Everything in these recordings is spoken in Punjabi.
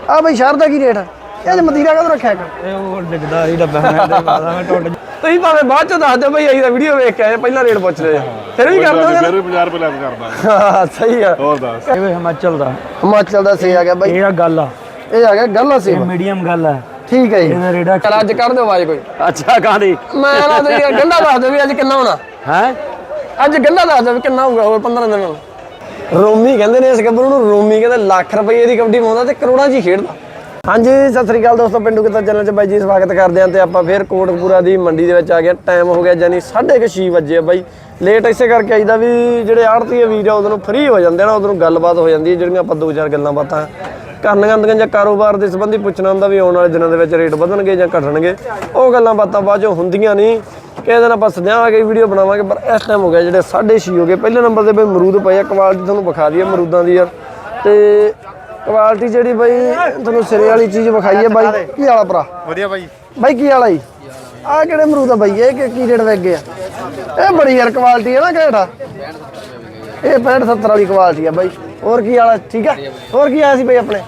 ਆ ਬਈ ਸ਼ਹਿਰ ਦਾ ਕੀ ਰੇਟ ਹੈ ਇਹ ਮਤੀਰਾ ਕਦੋਂ ਰੱਖਿਆ ਕਰ ਇਹ ਉਹ ਡਿੱਗਦਾ ਸੀ ਡੱਬਾ ਮੈਂ ਤੇ ਮੈਂ ਟੁੱਟ ਤੁਸੀਂ ਭਾਵੇਂ ਬਾਅਦ ਚ ਦੱਸ ਦਿਓ ਬਈ ਅਸੀਂ ਤਾਂ ਵੀਡੀਓ ਵੇਖ ਕੇ ਆਏ ਪਹਿਲਾਂ ਰੇਟ ਪੁੱਛ ਰਹੇ ਆ। ਫਿਰ ਵੀ ਕਰ ਦੋਗੇ ਫਿਰ ਵੀ 50 ਰੁਪਏ ਲੈਸ ਕਰਦਾ। ਹਾਂ ਸਹੀ ਆ। ਹੋਰ ਦੱਸ। ਇਹ ਹਿਮਾਚਲ ਦਾ। ਹਿਮਾਚਲ ਦਾ ਸੇ ਆ ਗਿਆ ਬਈ। ਇਹ ਆ ਗੱਲ ਆ। ਇਹ ਆ ਗਿਆ ਗੱਲਾਂ ਸੇ ਇਹ ਮੀਡੀਅਮ ਗੱਲ ਆ। ਠੀਕ ਹੈ ਜੀ। ਇਹਦਾ ਰੇੜਾ ਚਲ ਅੱਜ ਕੱਢ ਦਿਓ ਆਵਾਜ਼ ਕੋਈ। ਅੱਛਾ ਕਾਦੀ ਮੈਂ ਨਾ ਤੁਸੀਂ ਗੰਡਾ ਦੱਸ ਦਿਓ ਵੀ ਅੱਜ ਕਿੰਨਾ ਹੋਣਾ। ਹੈ? ਅੱਜ ਗੰਡਾ ਦੱਸ ਦਿਓ ਵੀ ਕਿੰਨਾ ਹੋਊਗਾ ਹੋਰ 15 ਦਿਨ ਨੂੰ ਰੋਮੀ ਕਹਿੰਦੇ ਨੇ ਇਸ ਗੱਭਰੂ ਨੂੰ, ਰੋਮੀ ਕਹਿੰਦੇ ਲੱਖ ਰੁਪਏ ਦੀ ਕਬੱਡੀ ਪਾਉਂਦਾ ਤੇ ਕਰੋੜਾਂ 'ਚ ਹੀ ਖੇਡਦਾ। ਹਾਂਜੀ, ਸਤਿ ਸ੍ਰੀ ਅਕਾਲ ਦੋਸਤੋ, ਪਿੰਡੂ ਕਿਤਾ ਚੈਨਲ 'ਚ ਬਾਈ ਜੀ ਸਵਾਗਤ ਕਰਦੇ ਆਂ ਤੇ ਆਪਾਂ ਫੇਰ ਕੋਟਕਪੂਰਾ ਦੀ ਮੰਡੀ ਦੇ ਵਿੱਚ ਆ ਗਿਆ ਟਾਈਮ ਹੋ ਗਿਆ ਜਾਨੀ 6:30 ਵਜੇ ਆ ਬਾਈ। ਲੇਟ ਇਸੇ ਕਰਕੇ ਆਈਦਾ ਵੀ ਜਿਹੜੇ ਆੜਤੀਏ ਵੀਰ ਆ ਉਦੋਂ ਨੂੰ ਫ੍ਰੀ ਹੋ ਜਾਂਦੇ ਆ ਨਾ ਉਦੋਂ ਗੱਲਬਾਤ ਹੋ ਜਾਂਦੀ ਹੈ, ਜਿਹੜੀਆਂ ਆਪਾਂ ਦੋ ਚਾਰ ਗੱਲਾਂ ਬਾਤਾਂ ਕਰਨੀਆਂ ਹੁੰਦੀਆਂ ਜਾਂ ਕਾਰੋਬਾਰ ਦੇ ਸੰਬੰਧੀ ਪੁੱਛਣਾ ਹੁੰਦਾ ਵੀ ਆਉਣ ਵਾਲੇ ਦਿਨਾਂ ਦੇ ਵਿੱਚ ਰੇਟ ਵਧਣਗੇ ਜਾਂ ਘਟਣਗੇ। ਉਹ ਗੱਲਾਂ ਬਾਤਾਂ ਬਾਅਦ ਚੋਂ ਹੁੰਦੀਆਂ ਨਹੀਂ। ਕਿਸੇ ਦਿਨ ਆਪਾਂ ਸਦਿਆਵਾਂਗੇ ਵੀਡੀਓ ਬਣਾਵਾਂਗੇ ਪਰ ਇਸ ਟਾਈਮ ਹੋ ਗਿਆ ਜਿਹੜੇ 6:30 ਹੋ ਗਏ। ਪਹਿਲੇ ਨੰਬਰ ਤੇ ਬਈ ਅਮਰੂਦ ਪਏ ਆ ਕੁਆਲਿਟੀ ਤੁਹਾਨੂੰ ਵਿਖਾ ਦਈਏ ਅਮਰੂਦਾਂ ਦੀ ਯਾਰ। ਤੇ ਕੁਆਲਿਟੀ ਜਿਹੜੀ ਬਈ ਤੁਹਾਨੂੰ ਸਿਰੇ ਵਾਲੀ ਚੀਜ਼ ਵਿਖਾਈ ਹੈ ਬਾਈ ਕੀ ਵਾਲਾ ਭਰਾ? ਵਧੀਆ ਬਾਈ। ਬਾਈ ਕੀ ਵਾਲਾ ਜੀ? ਆ ਕਿਹੜੇ ਅਮਰੂਦ ਆ ਬਾਈ? ਇਹ ਕਿ- ਰੇਟ ਵਿਕ ਗਏ ਆ? ਇਹ ਬੜੀ ਯਾਰ ਕੁਆਲਿਟੀ ਹੈ ਨਾ ਕਿਹੜਾ ਇਹ 65 70 ਵਾਲੀ ਕੁਆਲਿਟੀ ਆ ਬਾਈ। ਹੋਰ ਕੀ ਵਾਲਾ ਠੀਕ ਆ? ਹੋਰ ਕੀ ਆਇਆ ਸੀ ਬਾਈ ਆਪਣੇ?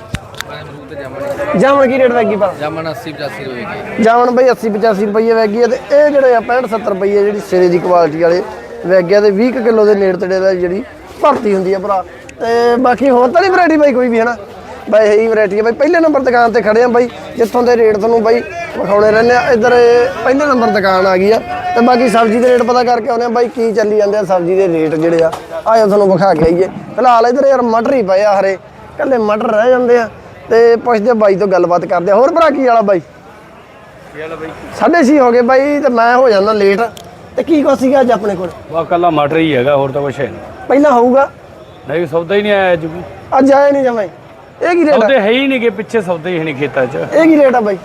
ਜਾਮਣ ਕੀ ਰੇਟ ਗਈ ਪਰ ਜਾਮਨ 80 85 ਰੁਪਏ ਜਾਮਣ ਬਈ 80 85 ਰੁਪਏ ਵਗ ਤੇ ਇਹ ਜਿਹੜੇ ਆ 65 70 ਰੁਪਏ ਜਿਹੜੀ ਸਿਰੇ ਦੀ ਕੁਆਲਿਟੀ ਵਾਲੇ ਵਗ ਗਿਆ ਤੇ 20 ਕਿਲੋ ਦੇ ਨੇੜ ਤੇੜੇ ਦਾ ਜਿਹੜੀ ਭਰਤੀ ਹੁੰਦੀ ਆ ਭਰਾ। ਤੇ ਬਾਕੀ ਹੋਰ ਤਾਂ ਨਹੀਂ ਵੈਰਾਈਟੀ ਬਾਈ ਕੋਈ ਵੀ ਹੈ ਨਾ ਬਾਈ ਇਹੀ ਵੈਰਾਈਟੀ ਹੈ ਬਾਈ। ਪਹਿਲੇ ਨੰਬਰ ਦੁਕਾਨ ਤੇ ਖੜੇ ਆ ਬਾਈ ਜਿੱਥੋਂ ਦੇ ਰੇਟ ਤੁਹਾਨੂੰ ਬਾਈ ਵਿਖਾਉਣੇ ਰਹਿੰਦੇ ਆ। ਇੱਧਰ ਪਹਿਲੇ ਨੰਬਰ ਦੁਕਾਨ ਆ ਗਈ ਆ। ਤੇ ਬਾਕੀ ਸਬਜ਼ੀ ਦੇ ਰੇਟ ਪਤਾ ਕਰਕੇ ਆਉਨੇ ਆ ਬਾਈ ਕੀ ਚੱਲੀ ਜਾਂਦੇ ਆ ਸਬਜ਼ੀ ਦੇ ਰੇਟ ਜਿਹੜੇ ਆ। ਆਇਓ ਤੁਹਾਨੂੰ ਵਿਖਾ ਕੇ ਆਈਏ। ਫਿਲਹਾਲ ਇੱਧਰ ਯਾਰ ਮਟਰ ਹੀ ਪਏ ਆ ਹਰੇ। ਕੱਲੇ ਮਟਰ ਰਹਿ ਜਾਂਦੇ ਆ। ਤੇ ਪੁੱਛਦੇ ਬਾਈ ਤੋਂ ਗੱਲਬਾਤ ਕਰਦੇ ਹੋਰ ਭਰਾ ਕੀ ਵਾਲਾ ਬਾਈ? ਸਾਢੇ ਛੇ ਹੋ ਗਏ ਬਾਈ ਤੇ ਮੈਂ ਹੋ ਜਾਂਦਾ ਲੇਟ ਤੇ ਕੀ ਕੁਛ ਸੀਗਾ ਅੱਜ ਆਪਣੇ ਕੋਲ? ਵਾ ਕੱਲਾ ਮਟਰ ਹੀ ਹੈਗਾ ਹੋਰ ਤਾਂ ਕੁਛ ਹੈ ਨਹੀਂ। ਪਹਿਲਾਂ ਹੋਊਗਾ। ਨਹੀਂ ਸੌਦਾ ਹੀ ਨਹੀਂ ਆਇਆ ਅੱਜ ਵੀ। ਅੱਜ ਆਇਆ ਨਹੀਂ ਜਮਾਈ ਇਹ ਕੀ ਰੇਟ ਆ? ਸੌਦੇ ਹੈ ਹੀ ਨਹੀਂ ਕਿ ਪਿੱਛੇ ਸੌਦੇ ਹੀ ਨਹੀਂ ਖੇਤਾਂ 'ਚ। ਇਹ ਕੀ ਰੇਟ ਆ ਬਾਈ?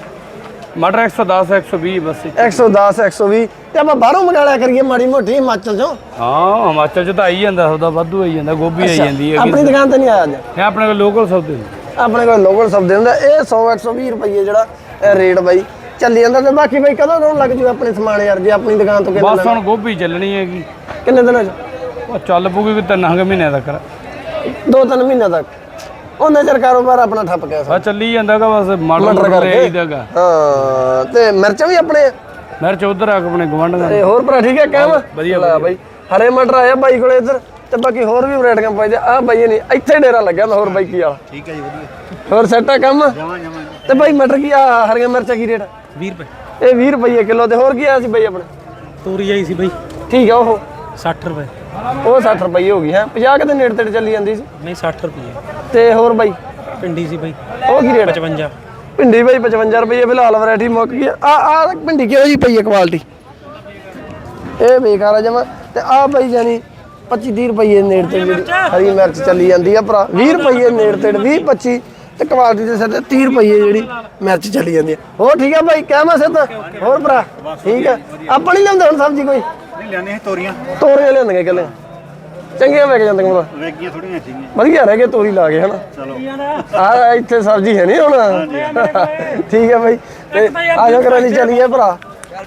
ਮਟਰ 110 120 ਬਸ 110 120 ਤੇ ਆਪਾਂ ਬਾਹਰੋਂ ਮੰਗਾ ਲਿਆ ਕਰੀਏ ਮਾੜੀ ਮੋਟੀ ਹਿਮਾਚਲ ਚੋਂ। ਹਾਂ ਹਿਮਾਚਲ 'ਚ ਤਾਂ ਆਈ ਜਾਂਦਾ ਸੌਦਾ ਵਾਧੂ ਆਈ ਜਾਂਦਾ ਗੋਭੀ ਆਈ ਜਾਂਦੀ ਹੈ ਆਪਣੀ ਦੁਕਾਨ ਤੇ ਨਹੀਂ ਆਇਆ ਅੱਜ? ਇਹ ਆਪਣੇ ਕੋਲ ਲੋਕਲ ਸੌਦੇ ਨੇ। ਆਪਣੇ ਕੋਲ ਲੋਕਲ ਸਬਜ਼ੀ ਹੁੰਦਾ ਇਹ 100 120 ਰੁਪਏ ਜਿਹੜਾ ਇਹ ਰੇਟ ਬਾਈ ਚੱਲੀ ਜਾਂਦਾ ਤੇ ਬਾਕੀ ਬਾਈ ਕਦੋਂ ਕਦੋਂ ਲੱਗ ਜੂ ਆਪਣੇ ਸਮਾਨ ਯਾਰ ਜੇ ਆਪਣੀ ਦੁਕਾਨ ਤੋਂ ਕਿੰਨੇ ਬਸ ਹੁਣ ਗੋਭੀ ਚੱਲਣੀ ਹੈਗੀ। ਕਿੰਨੇ ਦਿਨਾਂ ਚ? ਉਹ ਚੱਲ ਪੂਗੀ ਵੀ ਤਿੰਨ ਕੁ ਮਹੀਨੇ ਤੱਕ। ਦੋ ਤਿੰਨ ਮਹੀਨਿਆਂ ਤੱਕ। ਉਹਨਾਂ ਚਿਰ ਕਾਰੋਬਾਰ ਆਪਣਾ ਠੱਪ ਗਿਆ ਬਸ ਚੱਲੀ ਜਾਂਦਾਗਾ ਬਸ ਮਟਰ ਕਰਕੇ। ਆਈਦਾਗਾ ਹਾਂ ਤੇ ਮਿਰਚਾਂ ਵੀ ਆਪਣੇ। ਮਿਰਚ ਉਧਰ ਆ ਕੇ ਆਪਣੇ ਗਵੰਡਾਂ ਤੇ ਹੋਰ ਭਰਾ ਠੀਕ ਹੈ ਕਹਿਮ ਵਧੀਆ, ਬਾਈ ਹਰੇ ਮਟਰ ਆਇਆ ਬਾਈ ਕੋਲੇ ਇੱਧਰ? ਤੇ ਬਾਕੀ ਹੋਰ ਵੀ ਵੈਰਾਈਟੀਆਂ ਪਾਈਦੇ ਆ। ਬਾਈ ਨਹੀਂ ਇੱਥੇ ਡੇਰਾ ਲੱਗਿਆ ਮੈਂ ਹੋਰ ਬਾਈ ਕੀ ਵਾਲਾ ਠੀਕ ਹੈ ਜੀ ਵਧੀਆ। ਹੋਰ ਸੈੱਟ ਆ ਕੰਮ? ਤੇ ਬਾਈ ਮਟਰ ਕੀ ਆ ਹਰੀਆਂ ਮਿਰਚਾਂ ਕੀ ਰੇਟ? 20 ਰੁਪਏ। ਇਹ 20 ਰੁਪਏ ਕਿਲੋ ਤੇ ਹੋਰ ਕੀ ਆਇਆ ਸੀ ਬਾਈ ਆਪਣੇ? ਤੋਰੀ ਆਈ ਸੀ ਬਈ। ਠੀਕ ਆ ਉਹ। 60 ਰੁਪਏ। ਉਹ 60 ਰੁਪਏ ਹੋ ਗਈ ਹੈ। 50 ਕਿਤੇ ਨੇੜੇ ਤੇੜੇ ਚੱਲੀ ਜਾਂਦੀ ਸੀ। ਨਹੀਂ 60 ਰੁਪਏ। ਤੇ ਹੋਰ ਬਾਈ? ਪਿੰਡੀ ਸੀ ਬਈ। ਉਹ ਕੀ ਰੇਟ? 55 ਭਿੰਡੀ ਬਾਈ 55 ਰੁਪਏ ਫਿਲਹਾਲ ਵੈਰਾਈਟੀ ਮੁੱਕ ਗਈ ਆ। ਆ ਆ ਭਿੰਡੀ ਕਿਹੋ ਜੀ ਪਈ ਹੈ ਕੁਆਲਿਟੀ ਇਹ ਬੇਕਾਰ ਆ ਜਮਾ। ਤੇ ਆ ਬਾਈ ਜਾਨੀ 25 30 ਰੁਪਏ ਨੇੜ ਤੇ ਜਿਹੜੀ ਹਰੀ ਮਿਰਚ ਚੱਲੀ ਜਾਂਦੀ ਆ ਭਰਾ। 20 ਰੁਪਏ ਨੇੜ ਤੇ 20 25 ਤੇ ਕੁਆਲਿਟੀ ਦੇ ਸਿਰ ਤੇ 30 ਰੁਪਏ ਜਿਹੜੀ ਮਿਰਚ ਚੱਲੀ ਜਾਂਦੀ ਆ। ਹੋਰ ਠੀਕ ਆ ਬਾਈ ਕਹਿਮਾ ਸਿੱਧ ਹੋਰ ਭਰਾ ਠੀਕ ਆ? ਆਪਾਂ ਨਹੀਂ ਲਿਆਉਂਦੇ ਹੁਣ ਸਬਜ਼ੀ ਕੋਈ? ਨਹੀਂ ਲੈਣੇ ਤੋਰੀਆਂ। ਤੋਰੀਆਂ ਲਿਆਉਂਦੇ ਕੱਲੇ ਚੰਗੀਆਂ ਵਿਕ ਜਾਂਦੀਆਂ ਭਰਾ ਵੇਗੀਆਂ ਥੋੜੀਆਂ ਸੀਗੀਆਂ ਵਧੀਆ ਰਹਿ ਗਏ ਤੋਰੀ ਲਾ ਕੇ ਹਨਾ? ਚਲੋ। ਆ ਇੱਥੇ ਸਬਜ਼ੀ ਹੈ ਨਹੀਂ ਹੁਣ। ਠੀਕ ਹੈ ਬਾਈ ਤੇ ਆ ਜਾ ਕਰਾਂ ਦੀ ਚੱਲੀਏ ਭਰਾ।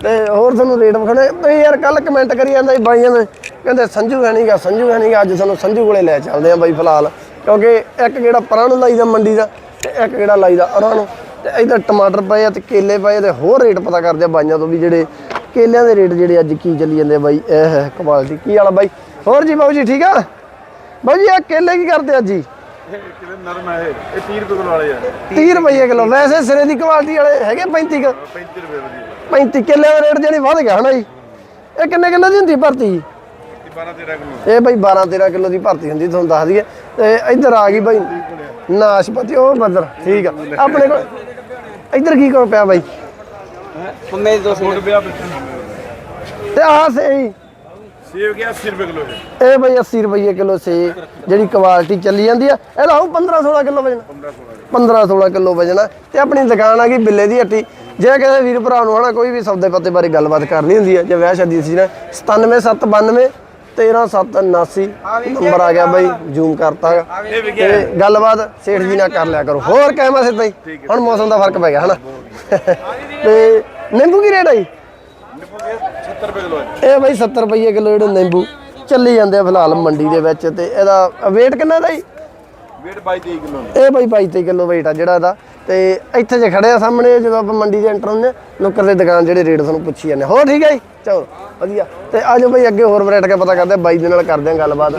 ਤੇ ਹੋਰ ਤੁਹਾਨੂੰ ਰੇਟ ਵਿਖਾਣੇ ਤੁਸੀਂ ਯਾਰ ਕੱਲ ਕਮੈਂਟ ਕਰੀ ਜਾਂਦਾ ਬਾਈਆਂ ਨੇ ਕਹਿੰਦੇ ਸੰਜੂ ਹੈ ਨਹੀਂਗਾ ਸੰਜੂ ਹੈ ਨਹੀਂਗਾ ਅੱਜ ਸਾਨੂੰ ਸੰਜੂ ਕੋਲੇ ਲੈ ਚੱਲਦੇ ਆ ਬਾਈ ਫਿਲਹਾਲ। ਕਿਉਂਕਿ ਇੱਕ ਜਿਹੜਾ ਪਰਾਂ ਨੂੰ ਲਾਈਦਾ ਮੰਡੀ ਦਾ ਤੇ ਇੱਕ ਜਿਹੜਾ ਲਾਈਦਾ ਅਰਾਂ ਨੂੰ ਤੇ ਇਧਰ ਟਮਾਟਰ ਪਏ ਆ ਤੇ ਕੇਲੇ ਪਏ ਤੇ ਹੋਰ ਰੇਟ ਪਤਾ ਕਰਦੇ ਆ ਬਾਈਆਂ ਤੋਂ ਵੀ ਜਿਹੜੇ ਕੇਲਿਆਂ ਦੇ ਰੇਟ ਜਿਹੜੇ ਅੱਜ ਕੀ ਚੱਲੀ ਜਾਂਦੇ ਆ ਬਾਈ ਇਹ ਕੁਆਲਿਟੀ ਕੀ ਵਾਲਾ ਬਾਈ? ਹੋਰ ਜੀ ਬਾਬੂ ਜੀ ਠੀਕ ਆ? ਬਾਬੂ ਜੀ ਆ ਕੇਲੇ ਕੀ ਕਰਦੇ ਅੱਜ ਜੀ? ਕਿਵੇਂ ਨਰਮ ਹੈ ਇਹ? ਇਹ 30 ਰੁਪਏ ਕਿਲੋ ਵਾਲੇ ਆ। 30 ਰੁਪਏ ਕਿਲੋ। ਵੈਸੇ ਸਿਰੇ ਦੀ ਕੁਆਲਿਟੀ ਵਾਲੇ ਹੈਗੇ 35 ਕੁ? 35 ਰੁਪਏ ਵਧੀਆ। 35 ਕਿੱਲੇ ਦਾ ਰੇਟ ਜਿਹੜੀ ਵੱਧ ਗਿਆ ਹਨਾ ਜੀ। ਇਹ ਕਿੰਨੇ ਕਿਲੋ ਦੀ ਹੁੰਦੀ ਭਰਤੀ ਜੀ? 12 13 ਕਿਲੋ ਇਹ ਬਈ 12 13 ਕਿਲੋ ਦੀ ਭਰਤੀ ਹੁੰਦੀ ਤੁਹਾਨੂੰ ਦੱਸ ਦਈਏ। ਤੇ ਇੱਧਰ ਆ ਗਈ ਬਈ ਨਾਸ਼ਪਤੀ ਉਹ ਬਦਰ ਠੀਕ ਆ। ਆਪਣੇ ਕੋਲ ਇੱਧਰ ਕੀ ਕੋ ਪਿਆ ਬਾਈ? ਪੰਮੇ 200 ਰੁਪਏ ਤੇ ਆਹ ਸਹੀ ਸੇਬ ਗਿਆ 80 ਰੁਪਏ ਕਿਲੋ ਇਹ ਬਈ 80 ਰੁਪਏ ਕਿਲੋ ਸੇ ਜਿਹੜੀ ਕੁਆਲਿਟੀ ਚੱਲੀ ਜਾਂਦੀ ਆ। ਇਹਦਾ ਹੋਊ 15 16 ਕਿਲੋ ਵਜਣਾ। 15 16 ਕਿਲੋ। ਵਜਣਾ। ਤੇ ਆਪਣੀ ਦੁਕਾਨ ਆ ਗਈ ਬਿੱਲੇ ਦੀ ਹੱਟੀ। ਜੇ ਕਿਸੇ ਵੀਰ ਭਰਾ ਨੂੰ ਹਨਾ ਕੋਈ ਵੀ ਸੌਦੇ ਪੱਤੇ ਬਾਰੇ ਗੱਲਬਾਤ ਕਰਨੀ ਹੁੰਦੀ ਹੈ ਜੇ ਵਿਆਹ ਸ਼ਾਦੀ ਸੀ ਨਾ 97792 13779 ਨੰਬਰ ਆ ਗਿਆ ਬਾਈ ਜ਼ੂਮ ਕਰਤਾ। ਤੇ ਗੱਲਬਾਤ ਸੇਠ ਜੀ ਨਾਲ ਕਰ ਲਿਆ ਕਰੋ। ਹੋਰ ਕਹਿਮਾ ਸੇ ਤਾਈ ਹੁਣ ਮੌਸਮ ਦਾ ਫ਼ਰਕ ਪੈ ਗਿਆ ਹਨਾ? ਤੇ ਨਿੰਬੂ ਕੀ ਰੇਟ ਆਈ 70 ਰੁਪਏ ਕਿਲੋ ਹੈ ਇਹ ਬਾਈ 70 ਰੁਪਏ ਕਿਲੋ ਜਿਹੜੇ ਨਿੰਬੂ ਚੱਲੀ ਜਾਂਦੇ ਆ ਫਿਲਹਾਲ ਮੰਡੀ ਦੇ ਵਿੱਚ। ਤੇ ਇਹਦਾ weight ਕਿੰਨਾ ਦਾ ਜੀ? Weight 22 ਕਿਲੋ ਇਹ ਬਾਈ 22 ਕਿਲੋ weight ਆ ਜਿਹੜਾ ਇਹਦਾ। ਤੇ ਇੱਥੇ ਜੇ ਖੜੇ ਆ ਸਾਹਮਣੇ ਜਦੋਂ ਆਪਾਂ ਮੰਡੀ 'ਚ ਐਂਟਰ ਹੁੰਦੇ ਨੁੱਕਰ ਦੇ ਦੁਕਾਨ ਜਿਹੜੇ ਰੇਟ ਤੁਹਾਨੂੰ ਪੁੱਛੀ ਜਾਂਦੇ। ਹੋਰ ਠੀਕ ਹੈ ਜੀ? ਚਲੋ ਵਧੀਆ। ਤੇ ਆਜੋ ਬਾਈ ਅੱਗੇ ਹੋਰ ਵੈਰਾਈਟੀਆਂ ਪਤਾ ਕਰਦੇ ਆ ਬਾਈ ਦੇ ਨਾਲ ਕਰਦੇ ਆ ਗੱਲਬਾਤ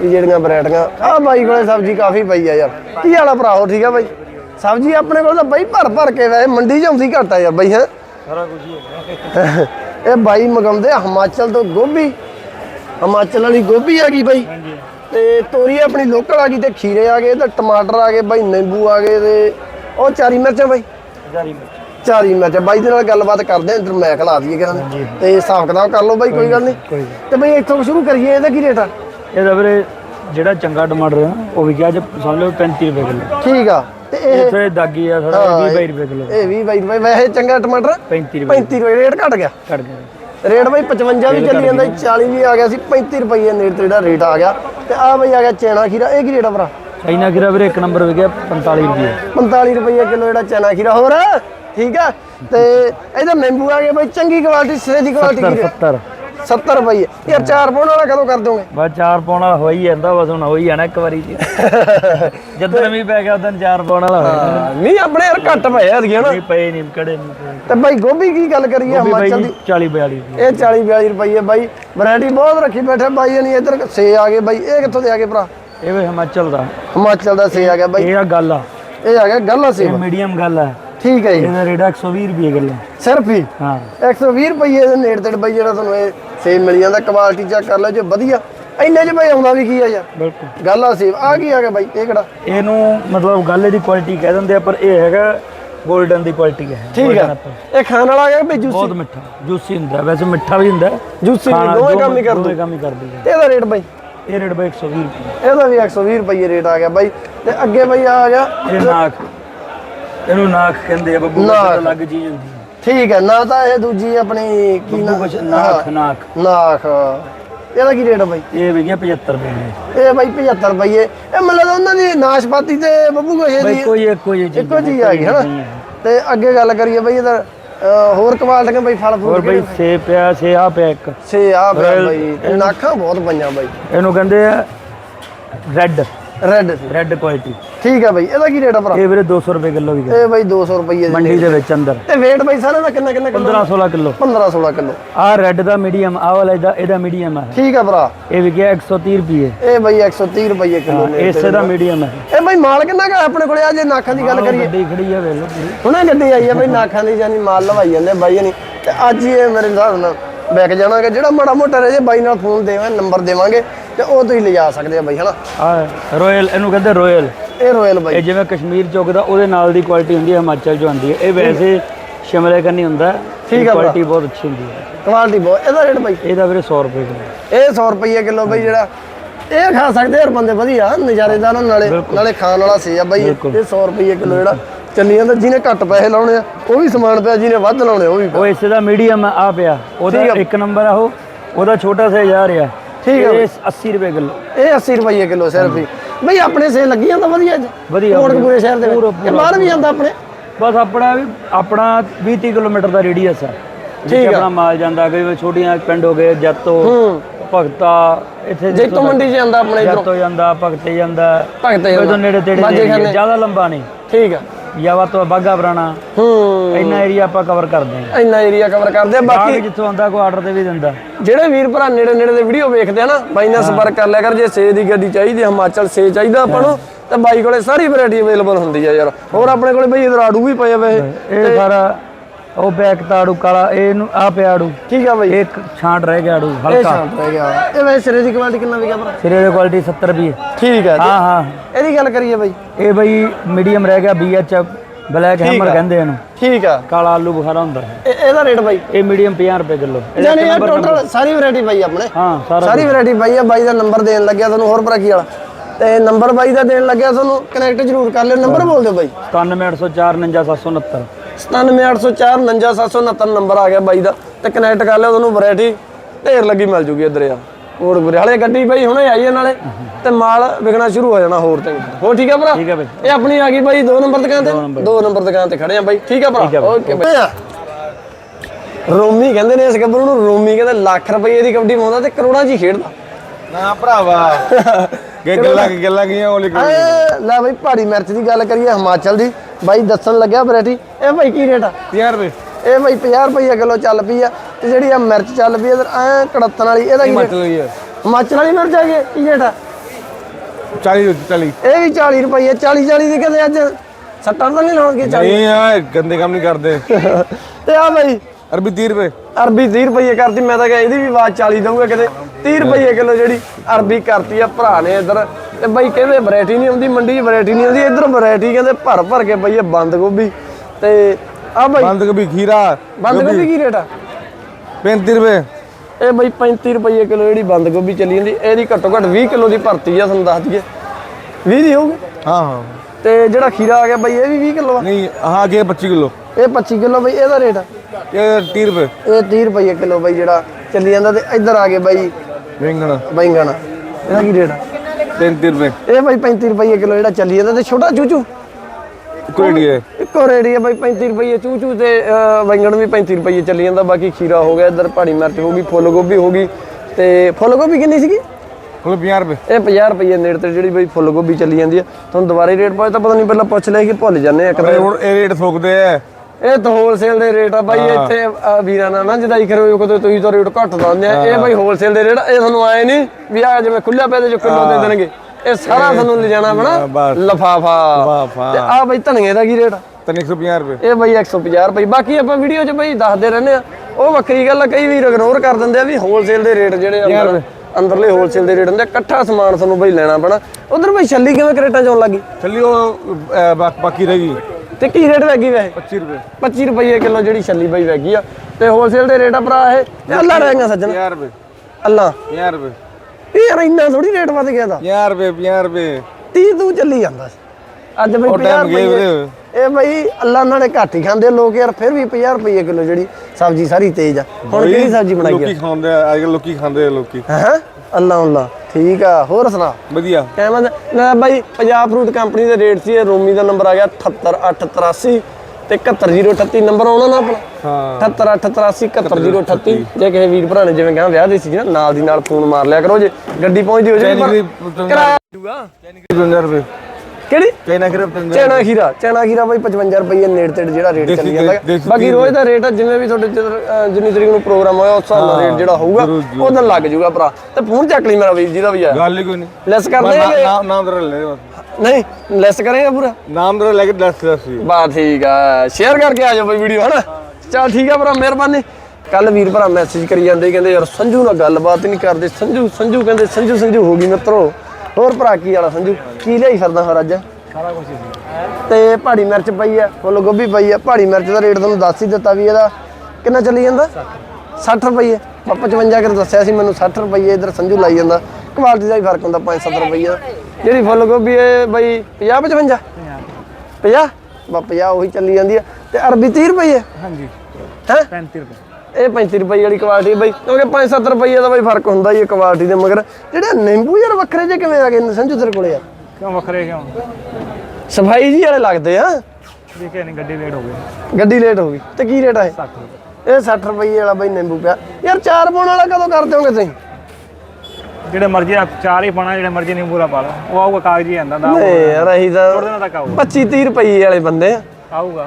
ਵੀ ਜਿਹੜੀਆਂ ਵੈਰਾਈਟੀਆਂ ਆ ਬਾਈ ਕੋਲੇ ਸਬਜ਼ੀ ਕਾਫੀ ਪਈ ਆ ਯਾਰ। ਕੀ ਵਾਲਾ ਭਰਾ ਹੋ ਠੀਕ ਆ ਬਾਈ? ਸਬਜ਼ੀ ਆਪਣੇ ਕੋਲ ਤਾਂ ਬਾਈ ਭਰ ਭਰ ਕੇ ਵੈਸੇ ਮੰਡੀ 'ਚ ਆਉਂਦੀ ਘੱਟ ਯਾਰ ਬਾਈ ਹੈ? ਸਾਰਾ ਕੁਝ ਹੀ ਇਹ ਬਾਈ ਮਗਾਉਂਦੇ ਹਿਮਾਚਲ ਤੋਂ ਗੋਭੀ। ਹਿਮਾਚਲ ਵਾਲੀ ਗੋਭੀ ਆ ਗਈ ਬਾਈ। ਤੇ ਤੋਰੀ ਆਪਣੀ ਲੋਕਲ ਆ ਗਈ ਤੇ ਖੀਰੇ ਆ ਗਏ ਤੇ ਟਮਾਟਰ ਆ ਗਏ ਬਾਈ ਨਿੰਬੂ ਆ ਗਏ ਤੇ ਉਹ ਚਾਰੀ ਮਿਰਚਾਂ ਬਾਈ। ਜਾਰੀ ਚਾਰੀ ਮਿਰਚਾਂ। ਬਾਈ ਦੇ ਨਾਲ ਗੱਲਬਾਤ ਕਰਦੇ ਆਂ ਇਧਰ ਮੈਂ ਖਲਾ ਦਈਏ ਕਹਿੰਦੇ ਤੇ ਹਿਸਾਬ ਕਿਤਾਬ ਕਰ ਲਓ ਬਾਈ ਕੋਈ ਗੱਲ ਨਹੀਂ। ਤੇ ਬਾਈ ਇੱਥੋਂ ਸ਼ੁਰੂ ਕਰੀਏ ਇਹਦਾ ਕੀ ਰੇਟ ਆ? ਇਹਦਾ ਵੀਰੇ ਜਿਹੜਾ ਚੰਗਾ ਟਮਾਟਰ ਆ ਉਹ ਵੀ ਗਿਆ ਜੇ ਸਮਝ ਲਓ 35 ਰੁਪਏ ਕਿਲੋ। ਠੀਕ ਆ। ਤੇ ਇਹ ਇੱਥੇ ਦਾਗੀ ਆ ਥੋੜਾ 20 22 ਰੁਪਏ ਕਿਲੋ। ਇਹ ਵੀ ਬਾਈ ਬਾਈ ਵੈਸੇ ਚੰਗਾ ਟਮਾਟਰ 35 ਰੁਪਏ। 35 ਰੁਪਏ ਰੇਟ ਘਟ ਗਿਆ। ਕੱਢ ਗਿਆ। ਰੇਟ ਬਾਈ 55 ਵੀ ਚੱਲੀ ਜਾਂਦਾ ਸੀ, 40 ਵੀ ਆ ਗਿਆ ਸੀ 35 ਰੁਪਏ ਨੇੜੇ ਤੇ ਜਿਹੜਾ ਰੇਟ ਆ ਗਿਆ। ਤੇ ਆ ਬਾਈ ਆ ਗਿਆ ਚੈਨਾ ਖੀਰਾ ਇਹ ਕੀ ਰੇਟ ਆ ਭਰਾ? ਚਾਈਨਾ ਖੀਰਾ ਵੀਰੇ ਇੱਕ ਨੰਬਰ ਵਿਕਿਆ 45 ਰੁਪਏ। 45 ਰੁਪਏ ਕਿਲੋ ਜਿਹੜਾ ਚੈਨਾ ਖੀਰਾ ਹੋਰ? ਠੀਕ ਆ? ਤੇ ਇਹਦਾ ਨਿੰਬੂ ਆ ਗਿਆ ਬਾਈ ਚੰਗੀ ਕੁਆਲਿਟੀ ਸਿਰੇ ਦੀ ਕੁਆਲਿਟੀ 70 ਕੀ 70 70 ਰੁਪਏ ਯਾਰ ਚਾਰ ਪਾਉਣ ਵਾਲਾ ਕਦੋਂ ਕਰ ਦੋਗੇ? ਬਸ ਚਾਰ ਪਾਉਣ ਵਾਲਾ ਹੋ ਹੀ ਜਾਂਦਾ ਬਸ ਹੁਣ ਹੋ ਹੀ ਜਾਣਾ ਇੱਕ ਵਾਰੀ ਚ ਜਦੋਂ ਵੀ ਪੈ ਗਿਆ ਉਦੋਂ ਚਾਰ ਪਾਉਣ ਵਾਲਾ ਹੋਇਆ। ਨਹੀਂ ਆਪਣੇ ਯਾਰ ਘੱਟ ਪਏ ਆ ਨਾ। ਨਹੀਂ ਪਏ ਨਹੀਂ ਕੜੇ ਨਹੀਂ ਤੇ ਬਾਈ ਗੋਭੀ ਕੀ ਗੱਲ ਕਰੀਏ ਹਿਮਾਚਲ ਜੀ ਦੀ? 40 42 ਰੁਪਏ ਇਹ 40 42 ਰੁਪਏ ਬਾਈ। ਵੈਰਾਈਟੀ ਬਹੁਤ ਰੱਖੀ ਬੈਠੇ ਬਾਈ ਨਹੀਂ ਇੱਧਰ ਸੇ ਆ ਗਏ ਬਾਈ। ਇਹ ਕਿੱਥੋਂ ਦੇ ਆ ਗਏ ਭਰਾ? ਇਹ ਵੀ ਹਿਮਾਚਲ ਦਾ। ਹਿਮਾਚਲ ਦਾ ਸੇ ਆ ਗਿਆ ਬਾਈ। ਇਹ ਆ ਗੱਲ ਆ। ਇਹ ਆ ਗਿਆ ਗੱਲਾਂ ਸੇ ਇਹ ਮੀਡੀਅਮ ਗੱਲ ਆ। ਠੀਕ ਹੈ ਜੀ। ਇਹਦਾ ਰੇਟ 120 ਰੁਪਏ ਕਿਲੋ। ਸਿਰਫ ਹੀ? ਹਾਂ। 120 ਰੁਪਏ ਦੇ ਨੇੜੇ ਤੇੜ ਬਾਈ ਜਿਹੜਾ ਤੁਹਾਨੂੰ ਇਹ ਸੇਬ ਮਿਲ ਜਾਂਦਾ ਕੁਆਲਿਟੀ ਚੈੱਕ ਕਰ ਲਓ ਜੇ ਵਧੀਆ। ਇੰਨੇ ਚ ਬਾਈ ਆਉਂਦਾ ਵੀ ਕੀ ਆ ਯਾਰ? ਬਿਲਕੁਲ। ਗੱਲ ਆ ਸੇਬ ਆ ਕੀ ਆ ਗਿਆ ਬਾਈ? ਇਹ ਕਿਹੜਾ? ਇਹਨੂੰ ਮਤਲਬ ਗੱਲ ਇਹਦੀ ਕੁਆਲਿਟੀ ਕਹਿ ਦਿੰਦੇ ਆ ਪਰ ਇਹ ਹੈਗਾ 골ਡਨ ਦੀ ਕੁਆਲਿਟੀ ਹੈ। ਠੀਕ apple। ਇਹ ਖਾਣ ਵਾਲਾ ਗਿਆ ਬਈ ਜੂਸੀ ਬਹੁਤ ਮਿੱਠਾ ਜੂਸੀ ਹੁੰਦਾ ਵੈਸੇ ਮਿੱਠਾ ਵੀ ਹੁੰਦਾ ਜੂਸੀ ਹਾਂ, ਦੋਵੇਂ ਕੰਮ ਹੀ ਕਰ ਦੋਵੇਂ ਦੂ ਕੰਮ ਹੀ ਕਰਦੀ ਹੈ ਤੇ ਇਹਦਾ ਰੇਟ ਬਾਈ? ਇਹ ਰੇਟ ਬਾਈ 120 ਰੁਪਏ। ਇਹਦਾ ਵੀ 120 ਰੁਪਏ ਰੇਟ ਆ ਗਿਆ ਬਾਈ। ਤੇ ਅੱਗੇ ਬਾਈ ਆ ਗਿਆ। ਇਹ ਨਾਕ ਇਹਨੂੰ ਨਾਕ ਕਹਿੰਦੇ ਆ ਬੱਬੂ। ਨਾਕ ਅਲੱਗ ਚੀਜ਼ ਹੁੰਦੀ ਹੈ ਠੀਕ ਹੈ ਨਾ ਤਾਂ ਇਹ ਦੂਜੀ ਆਪਣੀ ਕੀ ਨਾ ਬੱਬੂ ਕੁਛ ਨਾਕ ਨਾਕ ਨਾਖ। ਇਹਦਾ ਕੀ ਰੇਟ ਆ ਬਾਈ? ਇਹ ਵੀ ਗਿਆ 75 ਰੁਪਏ। ਨੇ ਇਹ ਬਾਈ 75 ਰੁਪਏ ਇਹ ਮਤਲਬ ਉਹਨਾਂ ਦੀ ਨਾਸ਼ਪਾਤੀ ਤੇ ਬੱਬੂ ਗੋਸ਼ੇ ਬਾਈ ਦੀ ਕੋਈ ਇੱਕੋ ਹੀ ਚੀਜ਼ ਇੱਕੋ ਚੀਜ਼ ਆ ਗਈ ਹਨਾ? ਤੇ ਅੱਗੇ ਗੱਲ ਕਰੀਏ ਬਾਈ ਇਹਦਾ ਅਹ, ਹੋਰ ਕੁਆਲਟੀਆਂ ਬਾਈ ਫਲ ਹੋਰ ਫਰੂਟ ਬਾਈ ਸੇਬ ਪਿਆ ਸੇ ਆ ਪਿਆ ਇੱਕ। ਸੇ ਆ ਪਿਆ ਬਾਈ। ਤੇ ਨਾਖਾਂ ਬਹੁਤ ਪਈਆਂ ਬਾਈ। ਇਹਨੂੰ ਕਹਿੰਦੇ ਆ ਰੈੱਡ ਰੈੱਡ ਰੈੱਡ ਕੁਆਲਿਟੀ ਠੀਕ ਹੈ ਬਾਈ ਇਹਦਾ ਕੀ ਰੇਟ ਆ ਭਰਾ? ਇਹ ਵੀਰੇ 200 ਰੁਪਏ ਕਿਲੋ ਵੀ ਇਹ ਬਾਈ 200 ਰੁਪਏ ਦੀ ਮੰਡੀ ਦੇ ਵਿੱਚ ਅੰਦਰ। ਤੇ weight ਬਾਈ ਸਾਰਿਆਂ ਦਾ ਕਿੰਨਾ ਕਿੰਨਾ ਕਿਲੋ? 15 16 ਕਿਲੋ। 15 16 ਕਿਲੋ। ਆ ਰੈੱਡ ਦਾ ਮੀਡੀਅਮ ਆ ਵਾਲਾ ਇਹਦਾ ਇਹਦਾ ਮੀਡੀਅਮ ਹੈ ਠੀਕ ਆ ਭਰਾ। ਇਹ ਵਿਕਿਆ 130 ਰੁਪਏ। ਇਹ ਬਾਈ 130 ਰੁਪਏ ਕਿਲੋ ਨੇ ਇਸੇ ਦਾ ਮੀਡੀਅਮ ਹੈ ਇਹ ਬਾਈ ਮਾਲ ਕਿੰਨਾ ਕਾ ਆਪਣੇ ਕੋਲੇ? ਆ ਜੇ ਨਾਖਾਂ ਦੀ ਗੱਲ ਕਰੀਏ। ਗੱਡੀ ਖੜੀ ਆ ਲਓ ਪੂਰੀ ਹੁਣੇ ਗੱਡੀ ਆਈ ਆ ਬਈ ਨਾਖਾਂ ਦੀ ਜਾਨੀ ਮਾਲ ਲਵਾਈ ਜਾਂਦੇ ਬਾਈ ਨਹੀਂ ਤੇ ਅੱਜ ਹੀ ਇਹ ਮੇਰੇ ਹਿਸਾਬ ਨਾਲ ਬੈਕ ਜਾਣਾਗਾ। ਜਿਹੜਾ ਮਾੜਾ ਮੋਟਾ ਰਹੇ ਜੇ ਬਾਈ ਨਾਲ ਫੋਨ ਦੇਵਾਂ ਨੰਬਰ ਦੇਵਾਂਗੇ। ਤੇ ਉਹ ਤੁਸੀਂ ਲਿਜਾ ਸਕਦੇ ਆ ਬਾਈ ਹਨਾ? ਆ ਰੋਇਲ ਇਹਨੂੰ ਕਹਿੰਦੇ ਰੋਇਲ ਇਹ ਰੋਇਲ ਬਾਈ। ਇਹ ਜਿਵੇਂ ਕਸ਼ਮੀਰ ਚੌਕ ਦਾ ਉਹਦੇ ਨਾਲ ਦੀ ਕੁਆਲਿਟੀ ਹੁੰਦੀ ਹੈ ਹਿਮਾਚਲ ਚੋਂ ਆਉਂਦੀ ਹੈ। ਇਹ ਵੈਸੇ ਸ਼ਿਮਲੇ ਕੰਨੀ ਹੁੰਦਾ ਠੀਕ ਭਰਾ। ਕੁਆਲਿਟੀ ਬਹੁਤ ਅੱਛੀ ਹੁੰਦੀ ਹੈ। ਕੁਆਲਿਟੀ ਬਹੁਤ। ਇਹਦਾ ਰੇਟ ਬਾਈ? ਇਹਦਾ ਵੀਰੇ 100 ਰੁਪਏ ਕਿਲੋ। ਇਹ 100 ਰੁਪਏ ਕਿਲੋ ਬਾਈ ਜਿਹੜਾ ਇਹ ਖਾ ਸਕਦੇ ਯਾਰ ਬੰਦੇ ਵਧੀਆ ਨਜ਼ਾਰੇਦਾਰ ਆ ਨਾਲੇ ਨਾਲੇ ਖਾਣ ਵਾਲਾ ਸੇ ਆ ਬਾਈ। ਇਹ 100 ਰੁਪਏ ਕਿਲੋ ਜਿਹੜਾ ਚੱਲੀ ਜਾਂਦਾ ਜਿਹਨੇ ਘੱਟ ਪੈਸੇ ਲਾਉਣੇ ਆ ਉਹ ਵੀ ਸਮਾਨ ਪਿਆ ਜਿਹਨੇ ਵੱਧ ਲਾਉਣੇ ਉਹ ਵੀ ਪਿਆ। ਉਹ ਇਸੇ ਦਾ ਮੀਡੀਅਮ ਆ ਪਿਆ। ਉਹਦਾ ਇੱਕ ਨੰਬਰ ਆ ਉਹ। ਉਹਦਾ ਛੋਟਾ ਸਾ ਹਜ਼ਾਰ ਆ ਠੀਕ ਆ ਇਹ 80 ਰੁਪਏ ਕਿਲੋ। ਇਹ 80 ਰੁਪਏ ਕਿਲੋ ਸਿਰਫ ਹੀ ਬਈ ਆਪਣੇ ਸੇ ਲੱਗੀ ਜਾਂਦਾ ਵਧੀਆ ਅੱਜ ਵਧੀਆ, ਕੋਟਕਪੂਰੇ ਸ਼ਹਿਰ ਦੇ ਪੂਰਾ- ਵਿੱਚ। ਇਹ ਬਾਹਰ ਵੀ ਜਾਂਦਾ ਆਪਣੇ? ਬਸ ਆਪਣਾ ਵੀ ਆਪਣਾ 20 30 ਕਿਲੋਮੀਟਰ ਦਾ ਰੇਡੀਅਸ ਆ। ਠੀਕ ਆਪਣਾ ਮਾਲ ਜਾਂਦਾ ਕਈ ਛੋਟੀਆਂ ਪਿੰਡ ਹੋ ਗਏ ਜੱਤੋ ਭਗਤਾ ਇੱਥੇ ਜੈਤੋ ਮੰਡੀ ਜਾਂਦਾ ਆਪਣੇ ਇਧਰੋਂ। ਜੱਤੋ ਜਾਂਦਾ ਭਗਤੇ ਜਾਂਦਾ। ਭਗਤੇ ਤੋਂ ਨੇੜੇ ਤੇੜੇ ਜ਼ਿਆਦਾ ਲੰਬਾ ਨਹੀਂ। ਠੀਕ ਆ। ਯਾਵਾ ਤੋਂ ਬਾਗਾ ਪੁਰਾਣਾ। ਹੂੰ। ਇੰਨਾ ਏਰੀਆ ਆਪਾਂ ਕਵਰ ਕਰਦੇ ਹਾਂ। ਇੰਨਾ ਏਰੀਆ ਕਵਰ ਕਰਦੇ ਆ ਬਾਕੀ ਬਾਕੀ ਜਿੱਥੋਂ ਆਉਂਦਾ ਕੋਈ ਆਰਡਰ ਤੇ ਵੀ ਦਿੰਦਾ। ਜਿਹੜੇ ਵੀਰ ਭਰਾ ਨੇੜੇ ਨੇੜੇ ਦੇ ਵੀਡੀਓ ਵੇਖਦੇ ਆ ਨਾ ਬਾਈ ਨਾਲ ਸੰਪਰਕ ਕਰ ਲਿਆ ਕਰ ਜੇ ਸੇ ਦੀ ਗੱਡੀ ਚਾਹੀਦੀ ਹਿਮਾਚਲ ਸੇ ਚਾਹੀਦਾ ਆਪਾਂ ਨੂੰ ਤੇ ਬਾਈ ਕੋਲੇ ਸਾਰੀ ਵੈਰਾਈਟੀ ਅਵੇਲੇਬਲ ਹੁੰਦੀ ਆ ਯਾਰ। ਹੋਰ ਆਪਣੇ ਕੋਲੇ ਬਈ ਆੜੂ ਵੀ ਪਏ ਆ ਵੈਸੇ ਇਹ ਸਾਰਾ ਉਹ ਬੈਕ ਤਾੜੂ ਕਾਲਾ ਇਹਨੂੰ ਆ ਪਿਆ ਆੜੂ। ਠੀਕ ਆ ਬਾਈ ਇੱਕ ਛਾਂਟ ਰਹਿ ਗਿਆ ਆੜੂ ਇਹ ਹਲਕਾ। ਸ਼ਾਂਤ ਰਹਿ ਗਿਆ। ਇਹ ਵੈਸੇ ਸਿਰੇ ਦੀ ਕੁਆਲਿਟੀ ਕਿੰਨਾ ਵਿਕਿਆ ਭਰਾ? ਸਿਰੇ ਦੀ ਕੁਆਲਿਟੀ 70 ਰੁਪਏ। ਠੀਕ ਆ ਹਾਂ ਹਾਂ। ਇਹਦੀ ਗੱਲ ਕਰੀਏ ਬਾਈ। ਇਹ ਬਈ ਮੀਡੀਅਮ ਰਹਿ ਗਿਆ ਬੀਐਚ ਬਲੈਕ ਹੈਮਰ ਕਹਿੰਦੇ ਇਹਨੂੰ। ਠੀਕ ਆ। ਕਾਲਾ ਆਲੂ ਬੁਖਾਰਾ ਹੁੰਦਾ ਹੈ। ਇਹ- ਇਹਦਾ ਰੇਟ ਬਾਈ? ਇਹ ਮੀਡੀਅਮ 50 ਰੁਪਏ ਕਿਲੋ। ਯਾਨੀ ਇਹ ਟੋਟਲ ਸਾਰੀ ਵੈਰਾਈਟੀ ਬਾਈ ਆਪਣੇ। ਹਾਂ ਸਾਰਾ ਸਾਰੀ ਵੈਰਾਈਟੀ ਬਾਈ ਆ ਬਾਈ ਦਾ ਨੰਬਰ ਦੇਣ ਲੱਗਿਆ ਤੁਹਾਨੂੰ ਹੋਰ ਭਰਾ ਕੀ ਵਾਲਾ? ਤੇ ਨੰਬਰ ਬਾਈ ਦਾ ਦੇਣ ਲੱਗਿਆ ਤੁਹਾਨੂੰ ਕਨੈਕਟ ਜ਼ਰੂਰ ਕਰ ਲਿਓ। ਨੰਬਰ ਬੋਲ ਦਿਓ ਬਾਈ। 97804 49769 97804 59769 ਨੰਬਰ ਆ ਗਿਆ ਬਾਈ ਦਾ। ਤੇ ਕਨੈਕਟ ਕਰ ਲਿਓ ਤੁਹਾਨੂੰ ਵੈਰਾਈਟੀ ਢੇਰ ਲੱਗੀ ਮਿਲ ਜੂਗੀ ਇੱਧਰ ਯਾਰ। ਕੋੜ ਗੁਰੇ ਹਲੇ ਗੱਡੀ ਬਾਈ ਹੁਣੇ ਆਈ ਹੈ ਨਾਲੇ ਤੇ ਮਾਲ ਵਿਕਣਾ ਸ਼ੁਰੂ ਹੋ ਜਾਣਾ ਹੋਰ ਤੇ। ਹੋਰ ਠੀਕ ਆ ਭਰਾ? ਠੀਕ ਹੈ ਬਾਈ। ਇਹ ਆਪਣੀ ਆ ਗਈ ਬਾਈ 2 ਨੰਬਰ ਦੁਕਾਨ ਤੇ? 2 ਨੰਬਰ। ਦੁਕਾਨ ਤੇ ਖੜੇ ਆ ਬਾਈ। ਠੀਕ ਆ ਭਰਾ? ਓਕੇ ਬਾਈ। ਰੋਮੀ ਕਹਿੰਦੇ ਨੇ ਇਸ ਗੱਭਰੂ ਨੂੰ ਰੋਮੀ ਕਹਿੰਦੇ ਲੱਖ ਰੁਪਏ ਦੀ ਕਬੱਡੀ ਪਾਉਂਦਾ ਤੇ ਕਰੋੜਾਂ 'ਚ ਹੀ ਖੇਡਦਾ। ਨਾ ਭਰਾਵਾ। ਗੱਲਾਂ ਗੱਲਾਂ ਕੀਆਂ ਉਹ ਲਿਖ ਲੈ ਬਈ ਪਹਾੜੀ ਮਿਰਚ ਦੀ ਗੱਲ ਕਰੀਏ ਹਿਮਾਚਲ ਦੀ। ਬਾਈ ਦੱਸਣ ਲੱਗਿਆ ਵੈਰਾਈਟੀ? ਇਹ ਬਾਈ ਕੀ ਰੇਟ ਆ? 50 ਰੁਪਏ। ਇਹ ਬਾਈ 50 ਰੁਪਏ ਕਿਲੋ ਚੱਲ ਪਈ ਆ ਤੇ ਜਿਹੜੀ ਆ ਮਿਰਚ ਚੱਲ ਪਈ ਇਧਰ ਐ ਕੜਤਣ ਵਾਲੀ ਇਹਦਾ ਕੀ ਰੇਟ? ਹਿਮਾਚਲ ਵਾਲੀ ਮਿਰਚ ਆ ਗਈ ਕੀ ਰੇਟ ਆ? 40 40 ਇਹ ਵੀ 40 ਰੁਪਏ 40 40 ਦੀ ਕਹਿੰਦੇ ਅੱਜ ਸੱਟਾਂ ਤਾਂ ਨਹੀਂ ਲਾਉਣਗੇ 40 ਨਹੀਂ ਆ ਗੰਦੇ ਕੰਮ ਨਹੀਂ ਕਰਦੇ। ਤੇ ਆ ਬਾਈ ਅਰਬੀ 30 ਰੁਪਏ। ਅਰਬੀ 30 ਰੁਪਏ ਕਰਤੀ ਮੈਂ ਤਾਂ ਕਿਹਾ ਇਹਦੀ ਵੀ ਆਵਾਜ਼ 40 ਦਊਂਗਾ ਕਿਤੇ। 30 ਰੁਪਏ ਕਿਲੋ ਜਿਹੜੀ ਅਰਬੀ ਕਰਤੀ ਆ ਭਰਾ ਨੇ ਇੱਧਰ। ਤੇ ਬਾਈ ਕਹਿੰਦੇ ਵੈਰਾਈਟੀ ਨਹੀਂ ਆਉਂਦੀ ਮੰਡੀ 'ਚ ਵੈਰਾਈਟੀ ਨਹੀਂ ਆਉਂਦੀ ਇੱਧਰ ਵੈਰਾਈਟੀ ਕਹਿੰਦੇ ਭਰ ਭਰ ਕੇ ਬਈ ਇਹ ਬੰਦ ਗੋਭੀ ਤੇ ਆ ਬਾਈ ਬੰਦ ਗੋਭੀ ਖੀਰਾ ਬੰਦ ਗੋਭੀ ਕੀ ਰੇਟ ਆ? 35 ਰੁਪਏ। ਇਹ ਬਈ 35 ਰੁਪਏ ਕਿਲੋ ਜਿਹੜੀ ਬੰਦ ਗੋਭੀ ਚੱਲੀ ਜਾਂਦੀ ਇਹਦੀ ਘੱਟੋ ਘੱਟ 20 ਕਿਲੋ ਦੀ ਭਰਤੀ ਆ ਤੁਹਾਨੂੰ ਦੱਸ ਦਈਏ। 20 ਦੀ ਹੋਊਗੀ? ਹਾਂ ਹਾਂ। ਤੇ ਜਿਹੜਾ ਖੀਰਾ ਆ ਗਿਆ ਬਈ ਇਹ ਵੀ 20 ਕਿਲੋ ਆ? ਨਹੀਂ ਹਾਂ ਅੱਗੇ 25 ਕਿਲੋ। ਇਹ 25 ਕਿਲੋ ਬਈ ਇਹਦਾ ਰੇਟ ਆ? ਇਹ 30 ਰੁਪਏ। ਇਹ 30 ਰੁਪਏ ਕਿਲੋ ਬਈ ਜਿਹੜਾ ਚੱਲੀ ਜਾਂਦਾ ਤੇ ਇੱਧਰ ਆ ਗਏ ਬਈ ਬੈਂਗਣ। ਬੈਂਗਣ। ਇਹਦਾ ਕੀ ਰੇਟ ਆ? 33 ਰੁਪਏ ਇਹ ਬਈ 35 ਰੁਪਏ ਕਿਲੋ ਜਿਹੜਾ ਚੱਲੀ ਜਾਂਦਾ ਤੇ ਛੋਟਾ ਚੂਚੂ। ਕੋਈ ਹੈ। ਬਈ 35 ਰੁਪਏ ਚੂਚੂ ਤੇ ਬੈਂਗਣ ਵੀ 35 ਰੁਪਏ ਚੱਲੀ ਜਾਂਦਾ ਬਾਕੀ ਖੀਰਾ ਹੋ ਗਿਆ ਇੱਧਰ ਪਹਾੜੀ ਮਿਰਚ ਹੋ ਗਈ ਫੁੱਲ ਗੋਭੀ ਹੋ ਗਈ ਤੇ ਫੁੱਲ ਗੋਭੀ ਕਿੰਨੀ ਸੀਗੀ? ਹੁਣ 50 ਰੁਪਏ। ਇਹ 50 ਰੁਪਏ ਨੇੜੇ ਤੇ ਜਿਹੜੀ ਬਈ ਫੁੱਲ ਗੋਭੀ ਚੱਲੀ ਜਾਂਦੀ ਆ ਤੁਹਾਨੂੰ ਦੁਬਾਰੇ ਰੇਟ ਤਾਂ ਪਤਾ ਨਹੀਂ ਪਹਿਲਾਂ ਪੁੱਛ ਲਿਆ ਕਿ ਭੁੱਲ ਜਾਂਦੇ ਆ ਤਾਂ। ਹੁਣ ਇਹ ਰੇਟ ਫੋਕਦੇ ਆ। ਇਹ ਤਾਂ ਹੋਲਸੇਲ ਦੇ ਰੇਟ ਆ ਬਾਈ ਇੱਥੇ ਵੀਰਾਂ ਨਾਲ ਨਾ ਜਦਾਈ ਕਰੋ ਕਦੇ ਤੁਸੀਂ ਤਾਂ ਰੇਟ ਘੱਟ ਦਿੰਦੇ ਆ। ਇਹ ਬਾਈ ਹੋਲਸੇਲ ਦੇ ਰੇਟ ਇਹ ਤੁਹਾਨੂੰ ਆਏ ਨਹੀਂ ਵੀ ਆ ਜਿਵੇਂ ਖੁੱਲਿਆ ਪਿਆ ਤੇ ਜੋ ਕਿਲੋ ਦੇ ਦੇਣਗੇ। ਇਹ ਸਾਰਾ ਤੁਹਾਨੂੰ ਲਿਜਾਣਾ ਪੈਣਾ। ਲਫਾਫਾ। ਤੇ ਆ ਬਾਈ ਧਨੀਏ ਦਾ ਕੀ ਰੇਟ ਆ? ਤਾਂ 150 ਰੁਪਏ। ਇਹ ਬਈ 150 ਰੁਪਏ। ਬਾਕੀ ਆਪਾਂ ਵੀਡੀਓ 'ਚ ਬਈ ਦੱਸਦੇ ਰਹਿੰਦੇ ਆ। ਉਹ ਵੱਖਰੀ ਗੱਲ ਆ ਕਈ ਵੀਰ ਇਗਨੋਰ ਕਰ ਦਿੰਦੇ ਆ ਵੀ ਹੋਲਸੇਲ ਦੇ ਰੇਟ ਜਿਹੜੇ ਅੰਦਰ ਅੰਦਰਲੇ ਹੋਲਸੇਲ ਦੇ ਰੇਟ ਹੁੰਦੇ ਆ ਇਕੱਠਾ ਸਮਾਨ ਤੁਹਾਨੂੰ ਬਈ ਲੈਣਾ ਪੈਣਾ। ਉਧਰ ਬਈ ਛੱਲੀ ਕਿਵੇਂ ਕਰੇਟਾਂ 'ਚ ਆਉਣ ਲੱਗੀ ਚੱਲੀ ਉਹ ਬਾਕੀ ਰਹਿ ਗਈ। ਤੇ ਕੀ ਰੇਟ ਵੈਗੀ ਵੈਸੇ? 25 ਰੁਪਏ। 25 ਰੁਪਏ ਕਿਲੋ ਜਿਹੜੀ ਛੱਲੀ ਬਈ ਵੈਗੀ ਆ। ਤੇ ਹੋਲਸੇਲ ਦੇ ਰੇਟ ਆ ਭਰਾ ਇਹ? ਤੇ ਅੱਲਾ ਰਹਿ ਸੱਜਣ। 50 ਰੁਪਏ। ਅੱਲਾ। 50 ਰੁਪਏ। ਇਹ ਯਾਰ ਇੰਨਾ ਥੋੜੀ ਰੇਟ ਵੱਧ ਗਿਆ ਦਾ 50 ਰੁਪਏ 50 ਰੁਪਏ। 30 ਤੂੰ ਚੱਲੀ ਜਾਂਦਾ ਸੀ। ਅੱਜ ਬਈ ਉਹ 50 ਟਾਈਮ ਗਏ ਰੁਪਏ ਇਹ ਬਈ ਅੱਲਾ ਨਾਲ ਘੱਟ ਹੀ ਖਾਂਦੇ ਆ। ਲੋਕ ਯਾਰ ਫਿਰ ਵੀ 50 ਰੁਪਏ ਕਿਲੋ ਜਿਹੜੀ ਸਬਜ਼ੀ ਸਾਰੀ ਤੇਜ਼ ਆ। ਹੁਣ ਕਿਹੜੀ ਸਬਜ਼ੀ ਬਣਾਈ ਲੋਕੀ ਖਾਂਦੇ ਆ ਅੱਜ ਕੱਲ੍ਹ ਲੋਕੀ ਖਾਂਦੇ ਆ ਲੋਕੀ। ਹੈ। ਅੱਲਾ ਅੱਲਾ ਠੀਕ ਆ ਹੋਰ ਸੁਣਾ? ਵਧੀਆ। ਕਹਿਮਾ ਨਾ ਬਾਈ ਪੰਜਾਬ ਫਰੂਟ ਕੰਪਨੀ ਦੇ ਰੇਟ ਸੀ ਇਹ ਰੋਮੀ ਦਾ ਨੰਬਰ ਆ ਗਿਆ 78883 ਤੇ 71038 ਨੰਬਰ ਆਉਣਾ ਨਾ ਆਪਣਾ। ਹਾਂ। 78883 71038 ਜੇ ਕਿਸੇ ਵੀਰ ਭਰਾ ਨੇ ਜਿਵੇਂ ਕਹਾਂ ਵਿਆਹ ਦੇ ਸੀ ਨਾ ਨਾਲ ਦੀ ਨਾਲ ਫੋਨ ਮਾਰ ਲਿਆ ਕਰੋ ਜੇ। ਗੱਡੀ ਪਹੁੰਚਦੀ ਹੋ ਜੇ ਚੈਨੀ ਕਿਰਾਇਆ 55 ਰੁਪਏ। ਕਿਹੜੀ? ਚਾਈਨਾ ਖਰੇ 55 ਚੈਨਾ ਖੀਰਾ ਚੈਨਾ ਖੀਰਾ ਬਾਈ 55 ਰੁਪਏ ਨੇੜ ਤੇ ਜਿਹੜਾ ਰੇਟ ਚੱਲੀ ਜਾਂਦਾ। ਬਾਕੀ ਰੋਜ਼ ਦਾ ਰੇਟ ਆ ਜਿਵੇਂ ਵੀ ਤੁਹਾਡੇ ਜਿੰਨੀ ਤਰੀਕ ਨੂੰ ਪ੍ਰੋਗਰਾਮ ਹੋਇਆ ਉਸ ਹਿਸਾਬ ਨਾਲ ਰੇਟ ਜਿਹੜਾ ਹੋਊਗਾ ਉਦੋਂ ਲੱਗ ਜਾਊਗਾ ਭਰਾ। ਤੇ ਫੋਨ ਚੱਕ ਲਈ ਮੇਰਾ ਵੀਰ ਜਿਹਦਾ ਵੀ ਆ। ਗੱਲ ਹੀ ਕੋਈ ਨਹੀਂ। ਲੈਸ ਕਰ ਦੇਗੇ ਨਾਮ ਨਾਮ ਦਰ ਲੈ। ਨਹੀਂ ਲੈਸ ਕਰੇਗਾ ਪੂਰਾ? ਨਾਮ ਦਰ ਲੈ ਕੇ ਦੱਸ ਦੱਸ। ਸੀ ਬਾ ਠੀਕ ਆ। ਸ਼ੇਅਰ ਕਰਕੇ ਆ ਜਾਓ ਬਈ ਵੀਡੀਓ ਹਨਾ? ਚਲ ਠੀਕ ਆ ਭਰਾ ਮਿਹਰਬਾਨੀ। ਕੱਲ ਵੀਰ ਭਰਾ ਮੈਸੇਜ ਕਰੀ ਜਾਂਦੇ ਕਹਿੰਦੇ ਯਾਰ ਸੰਜੂ ਨਾਲ ਗੱਲਬਾਤ ਨਹੀਂ ਕਰਦੇ। ਸੰਜੂ ਸੰਜੂ ਕਹਿੰਦੇ ਸੰਜੂ ਸੰਜੂ ਹੋ ਗਈ ਮਿੱਤਰੋ। ਹੋਰ ਭਰਾ ਕੀ ਵਾਲਾ ਸੰਜੂ? ਕੀ ਲਿਆਈ ਫਿਰਦਾ ਹੋਰ ਅੱਜ? ਸਾਰਾ ਕੁਝ ਤੇ ਪਹਾੜੀ ਮਿਰਚ ਪਈ ਆ ਫੁੱਲ ਗੋਭੀ ਪਈ ਆ। ਪਹਾੜੀ ਮਿਰਚ ਦਾ ਰੇਟ ਤੁਹਾਨੂੰ ਦੱਸ ਹੀ ਦਿੱਤਾ ਵੀ ਇਹਦਾ ਕਿੰਨਾ ਚੱਲੀ ਜਾਂਦਾ? 60 ਰੁਪਏ। 55 ਕਰ ਦੱਸਿਆ ਸੀ ਮੈਨੂੰ 60 ਰੁਪਏ ਇਧਰ ਸੰਜੂ ਲਾਈ ਜਾਂਦਾ। ਕੁਆਲਿਟੀ ਦਾ ਹੀ ਫ਼ਰਕ ਹੁੰਦਾ 5-7 ਰੁਪਏ ਜਿਹੜੀ ਫੁੱਲ ਗੋਭੀ ਹੈ ਬਈ 50 55 50 ਬਾ 50 ਉਹੀ ਚੱਲੀ ਜਾਂਦੀ ਆ। ਤੇ ਅਰਬੀ 30 ਰੁਪਏ। ਹਾਂਜੀ। ਹੈ? 35 ਰੁਪਏ। ਇਹ 35 ਰੁਪਏ ਵਾਲੀ ਕੁਆਲਿਟੀ ਬਈ ਕਿਉਂਕਿ 5-7 ਰੁਪਏ ਦਾ ਬਈ ਫ਼ਰਕ ਹੁੰਦਾ ਹੀ ਕੁਆਲਿਟੀ ਦੇ ਮਗਰ ਜਿਹੜੇ ਨਿੰਬੂ ਯਾਰ ਵੱਖਰੇ ਜੇ ਕਿਵੇਂ ਆ ਗਏ ਸੰਜੂ ਤੇਰੇ ਕੋਲੇ ਯਾਰ? ਕਿਉਂ ਵੱਖਰੇ ਕਿਉਂ? ਸਫ਼ਾਈ ਜੀ ਵਾਲੇ ਲੱਗਦੇ ਆ। ਦੇਖਿਆ ਨਹੀਂ ਗੱਡੀ ਲੇਟ ਹੋ ਗਈ। ਗੱਡੀ ਲੇਟ ਹੋ ਗਈ। ਤੇ ਕੀ ਰੇਟ ਆ ਇਹ? 60 ਇਹ 60 ਰੁਪਏ ਵਾਲਾ ਬਈ ਨਿੰਬੂ ਪਿਆ। ਯਾਰ ਚਾਰ ਪਾਉਣ ਵਾਲਾ ਕਦੋਂ ਕਰ ਦਿਓਗੇ ਤੁਸੀਂ? ਜਿਹੜੇ ਮਰਜ਼ੀ ਆ ਚਾਰ ਹੀ ਪਾਣਾ ਜਿਹੜੇ ਮਰਜ਼ੀ ਨਹੀਂ ਪੂਰਾ ਪਾ ਲਓ। ਉਹ ਆਊਗਾ ਕਾਗਜ਼ੀ ਆਂਦਾ ਦਾ ਨਹੀਂ ਯਾਰ ਅਸੀਂ ਤਾਂ ਥੋੜੇ ਦਿਨਾਂ ਤੱਕ ਆਊਗਾ। 25 30 ਰੁਪਏ ਵਾਲੇ ਬੰਦੇ ਆ। ਆਊਗਾ।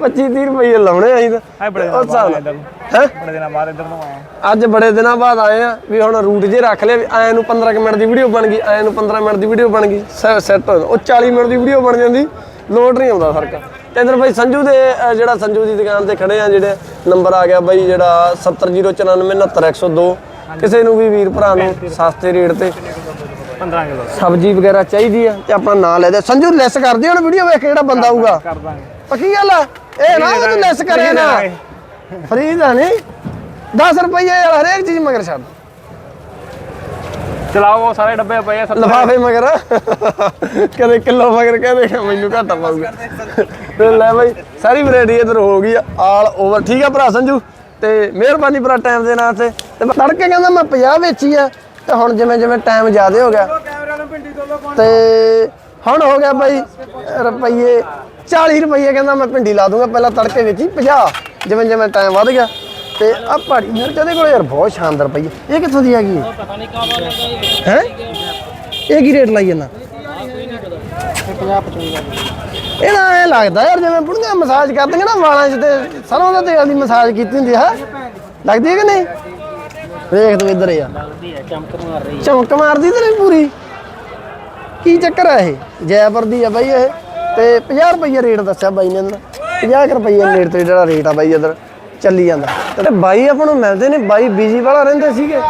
25 30 ਰੁਪਏ ਲਾਉਣੇ ਅਸੀਂ ਤਾਂ। ਆਏ ਬੜੇ ਦਿਨਾਂ ਬਾਅਦ ਹੈ? ਬੜੇ ਦਿਨਾਂ ਬਾਅਦ ਇੱਧਰ ਨੂੰ ਆਇਆ ਅੱਜ ਬੜੇ ਦਿਨਾਂ ਬਾਅਦ ਆਏ ਆ ਵੀ ਹੁਣ ਰੂਟ ਜੇ ਰੱਖ ਲਿਆ ਵੀ ਨੂੰ 15 ਕੁ ਮਿੰਟ ਦੀ ਵੀਡੀਓ ਬਣ ਗਈ ਐ ਨੂੰ 15 ਮਿੰਟ ਦੀ ਵੀਡੀਓ ਬਣ ਗਈ ਸੈੱਟ ਹੋ। ਉਹ 40 ਮਿੰਟ ਦੀ ਵੀਡੀਓ ਬਣ ਜਾਂਦੀ ਲੋਡ ਨਹੀਂ ਆਉਂਦਾ ਫ਼ਰਕ। ਤੇ ਇਧਰ ਬਾਈ ਸੰਜੂ ਦੇ ਜਿਹੜਾ ਸੰਜੂ ਦੀ ਦੁਕਾਨ ਤੇ ਖੜੇ ਆ ਜਿਹੜੇ ਨੰਬਰ ਆ ਗਿਆ ਬਾਈ ਜਿਹੜਾ 709499102 ਕਿਸੇ ਨੂੰ ਵੀ ਵੀਰ ਭਰਾ ਨੂੰ ਸਸਤੇ ਰੇਟ ਤੇ 15 ਕਿਲੋ ਸਬਜ਼ੀ ਵਗੈਰਾ ਚਾਹੀਦੀ ਆ ਤੇ ਆਪਣਾ ਨਾਂ ਲੈ ਦੇ ਸੰਜੂ ਲੈਸ ਕਰ ਦਿਓ ਹੁਣ ਵੀਡੀਓ ਵੇਖ ਕੇ ਜਿਹੜਾ ਬੰਦਾ ਆਊਗਾ। ਕਰ ਦਾਂਗੇ। ਪੱਕੀ ਗੱਲ ਆ? ਇਹ ਨਾ ਉਹ ਤੂੰ ਲੈਸ ਕਰੇ ਨਾ। ਫਰੀ ਦਾ ਨਹੀਂ। 10 ਰੁਪਏ ਵਾਲਾ ਹਰੇਕ ਚੀਜ਼ ਮਗਰ ਛੱਡ। ਚਲਾਓ ਸਾਰੇ ਡੱਬੇ ਪਏ ਆ ਲਫਾਫੇ ਮਗਰ। ਕਦੇ ਕਿਲੋ ਮਗਰ ਕਹਿੰਦੇ ਮੈਨੂੰ ਘਾਟਾ ਪਾਊਗਾ। ਤੇ ਲੈ ਬਾਈ ਸਾਰੀ ਵੈਰਾਈਟੀ ਇਧਰ ਹੋ ਗਈ ਆ ਆਲ ਓਵਰ ਠੀਕ ਆ ਭਰਾ ਸੰਜੂ ਤੇ ਮਿਹਰਬਾਨੀ ਭਰਾ ਟਾਈਮ ਦੇ ਨਾਲ ਤੇ। ਤੜਕੇ ਕਹਿੰਦਾ ਮੈਂ 50 ਵੇਚੀ ਆ। ਤੇ ਹੁਣ ਜਿਵੇਂ ਜਿਵੇਂ ਟਾਈਮ ਜ਼ਿਆਦੇ ਹੋ ਗਿਆ ਤੇ ਹੁਣ ਹੋ ਗਿਆ ਬਾਈ ਰੁਪਈਏ 40 ਰੁਪਈਏ ਕਹਿੰਦਾ ਮੈਂ ਭਿੰਡੀ ਲਾ ਦੂੰਗਾ, ਪਹਿਲਾਂ ਤੜਕੇ ਵੇਚੀ 50 ਜਿਵੇਂ ਜਿਵੇਂ ਟਾਈਮ ਵਧ ਗਿਆ। ਤੇ ਆ ਪਹਾੜੀ ਮਿਰਚ ਇਹਦੇ ਕੋਲ ਯਾਰ ਬਹੁਤ ਸ਼ਾਨਦਾਰ ਪਈ ਹੈ ਇਹ ਕਿੱਥੋਂ ਦੀ ਹੈਗੀ ਹੈ ਹੈ? ਇਹ ਕੀ ਰੇਟ ਲਾਈ ਜਾਂਦਾ? ਇਹਦਾ ਐ ਲੱਗਦਾ ਯਾਰ, ਜਿਵੇਂ ਬੁੜੀਆਂ ਮਸਾਜ ਕਰਦੀਆਂ ਨਾ ਵਾਲਾਂ 'ਚ ਤੇ ਸਰੋਂ ਦਾ ਤੇਲ ਦੀ ਮਸਾਜ ਕੀਤੀ ਹੁੰਦੀ ਹੈ? ਲੱਗਦੀ ਹੈ ਕਿ ਨਹੀਂ? ਵੇਖ ਤੂੰ ਇੱਧਰ ਯਾਰ ਚਮਕ ਮਾਰਦੀ ਤੇ ਨਹੀਂ ਪੂਰੀ। ਕੀ ਚੱਕਰ ਹੈ ਇਹ? ਜੈਪੁਰ ਦੀ ਆ ਬਾਈ ਇਹ। ਤੇ 50 ਰੁਪਏ ਰੇਟ ਦੱਸਿਆ ਬਾਈ ਨੇ ਇਹਦਾ। 50 ਰੁਪਏ ਨੇੜ ਤੇ ਜਿਹੜਾ ਰੇਟ ਆ ਬਾਈ ਇਧਰ ਚੱਲੀ ਜਾਂਦਾ। ਤੇ ਬਾਈ ਆਪਾਂ ਨੂੰ ਮਿਲਦੇ ਨੇ ਬਾਈ ਬੀਜੀ ਵਾਲਾ ਰਹਿੰਦੇ ਸੀਗੇ।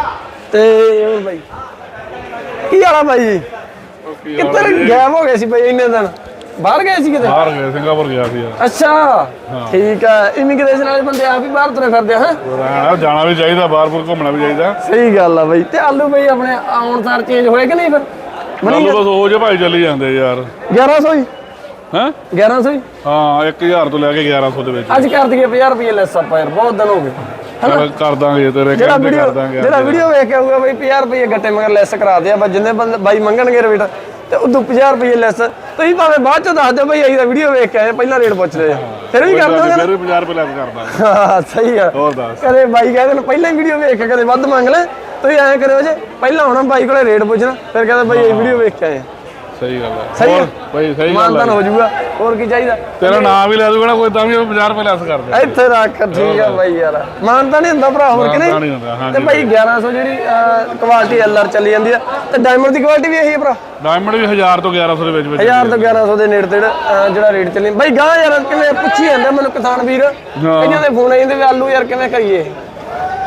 ਤੇ ਹੋਰ ਬਾਈ ਕੀ ਹਾਲਾ ਬਾਈ ਜੀ? ਕਿੱਧਰ ਗਾਇਬ ਹੋ ਗਏ ਸੀ ਬਾਈ ਇੰਨੇ ਦਿਨ? ਬਾਹਰ ਗਏ ਸੀ ਕਿਤੇ? ਬਾਹਰ ਗਏ ਸਿੰਗਾਪੁਰ ਗਿਆ ਸੀ ਯਾਰ। ਅੱਛਾ ਠੀਕ ਆ। ਇਮੀਗ੍ਰੇਸ਼ਨ ਵਾਲੇ ਬੰਦੇ ਆਪ ਹੀ ਬਾਹਰ ਤੁਰੇ ਫਿਰਦੇ ਆ ਹੈਂ? ਰਹਿਣਾ ਜਾਣਾ ਵੀ ਚਾਹੀਦਾ ਬਾਹਰ ਬੁਰ ਘੁੰਮਣਾ ਵੀ ਚਾਹੀਦਾ। ਸਹੀ ਗੱਲ ਆ ਬਾਈ। ਤੇ ਆਲੂ ਬਾਈ ਆਪਣੇ ਆਉਣ ਸਾਰ ਚੇਂਜ ਹੋਏ ਕਿ ਨਹੀਂ ਫਿਰ? ਸਾਨੂੰ ਬਸ ਉਹ ਜੇ ਭਾਈ ਚੱਲੀ ਜਾਂਦੇ ਯਾਰ। 1100 ਹੀ? ਹੈ? 1100 ਹੀ? ਹਾਂ 1000 ਤੋਂ ਲੈ ਕੇ 1100 ਦੇ ਵਿੱਚ। ਅੱਜ ਕਰ ਦਈਏ 50 ਰੁਪਏ ਲੈਸ ਆਪਾਂ ਯਾਰ ਬਹੁਤ ਦਿਨ ਹੋ ਗਏ। ਕਰ ਦਾਂਗੇ ਤੇਰੇ ਜਿਹੜਾ ਕਹਿੰਦੇ ਵੀਡੀਓ ਕਰ ਦਾਂਗੇ ਜਿਹੜਾ ਵੀਡੀਓ ਵੇਖ ਕੇ ਆਊਗਾ ਬਈ 50 ਰੁਪਏ ਗੱਟੇ ਮਗਰ ਲੈਸ ਕਰਾ ਦਿਆ ਬਸ ਜਿੰਨੇ ਬੰਦੇ ਬਾਈ ਮੰਗਣਗੇ ਰੇਟ ਤੇ ਉਦੋਂ 50 ਰੁਪਏ ਲੈਸ। ਤੁਸੀਂ ਭਾਵੇਂ ਬਾਅਦ ਚ ਦੱਸ ਦਿਓ ਬਈ ਅਸੀਂ ਤਾਂ ਵੀਡੀਓ ਵੇਖ ਕੇ ਆਏ ਪਹਿਲਾਂ ਰੇਟ ਪੁੱਛ ਰਹੇ ਆ ਫਿਰ ਵੀ ਕਰ ਦੋਗੇ ਫਿਰ ਵੀ 50 ਰੁਪਏ ਲੈ ਕੇ ਕਰ ਦਾਂਗੇ। ਹਾਂ ਸਹੀ ਆ। ਹੋਰ ਦੱਸ। ਕਦੇ ਬਾਈ ਕਹਿੰਦੇ ਨੇ ਪਹਿਲਾਂ ਵੀਡੀਓ ਵੇਖ ਕੇ ਕਦੇ ਵੱਧ ਮੰਗ ਲੈ। ਤੁਸੀਂ ਐਂ ਕਰਿਓ ਜੇ ਪਹਿਲਾਂ ਆਉਣਾ ਬਾਈ ਕੋਲੇ ਰੇਟ ਪੁੱਛਣਾ ਫਿਰ ਕਹਿੰਦਾ ਬਾਈ ਇਹ ਵੀਡੀਓ ਵੇਖ ਕੇ ਆਏ। ਸਹੀ ਗੱਲ ਹੈ। ਸਹੀ ਹੋਰ ਆ। ਭਾਈ ਸਹੀ ਗੱਲ ਮਾਨਤਾਨ ਹੈ। ਹੋ ਜਾਊਗਾ ਹੋਰ ਕੀ ਚਾਹੀਦਾ? ਤੇਰਾ ਨਾਮ ਵੀ ਲੈ ਦੂਗਾ ਨਾ ਕੋਈ ਤਾਂ ਵੀ ਉਹ 50 ਰੁਪਏ ਲੈਸ ਕਰ ਦੇ ਇੱਥੇ ਰੱਖ ਠੀਕ ਆ ਬਾਈ ਯਾਰ। ਮਾਨਤਾ ਨਹੀਂ ਹੁੰਦਾ ਭਰਾ ਹੋਰ ਕਿ ਮਾਨਤਾ ਨਹੀਂ? ਨਹੀਂ ਹੁੰਦਾ, ਹਾਂਜੀ। ਤੇ ਬਾਈ 1100 ਜਿਹੜੀ ਕੁਆਲਿਟੀ ਐਲਆਰ ਚੱਲੀ ਜਾਂਦੀ ਆ ਤੇ ਡਾਇਮੰਡ ਦੀ ਕੁਆਲਿਟੀ ਵੀ ਇਹੀ ਹੈ ਭਰਾ। ਡਾਇਮੰਡ ਵੀ 1000 ਤੋਂ 1100 ਦੇ ਵਿੱਚ ਵਿੱਚ 1000 ਤੋਂ 1100 ਦੇ ਨੇੜੇ ਤੇੜੇ ਅਹ, ਜਿਹੜਾ ਰੇਟ ਚੱਲੀ ਬਾਈ ਗਾਂ ਯਾਰ ਕਿਵੇਂ ਪੁੱਛੀ ਜਾਂਦੇ ਮੈਨੂੰ ਕਿਸਾਨ ਵੀਰ? ਇਹਨਾਂ ਦੇ ਫੋਨ ਜਾਂਦੇ ਵੀ ਆਲੂ ਯਾਰ ਕਿਵੇਂ ਕਰੀਏ?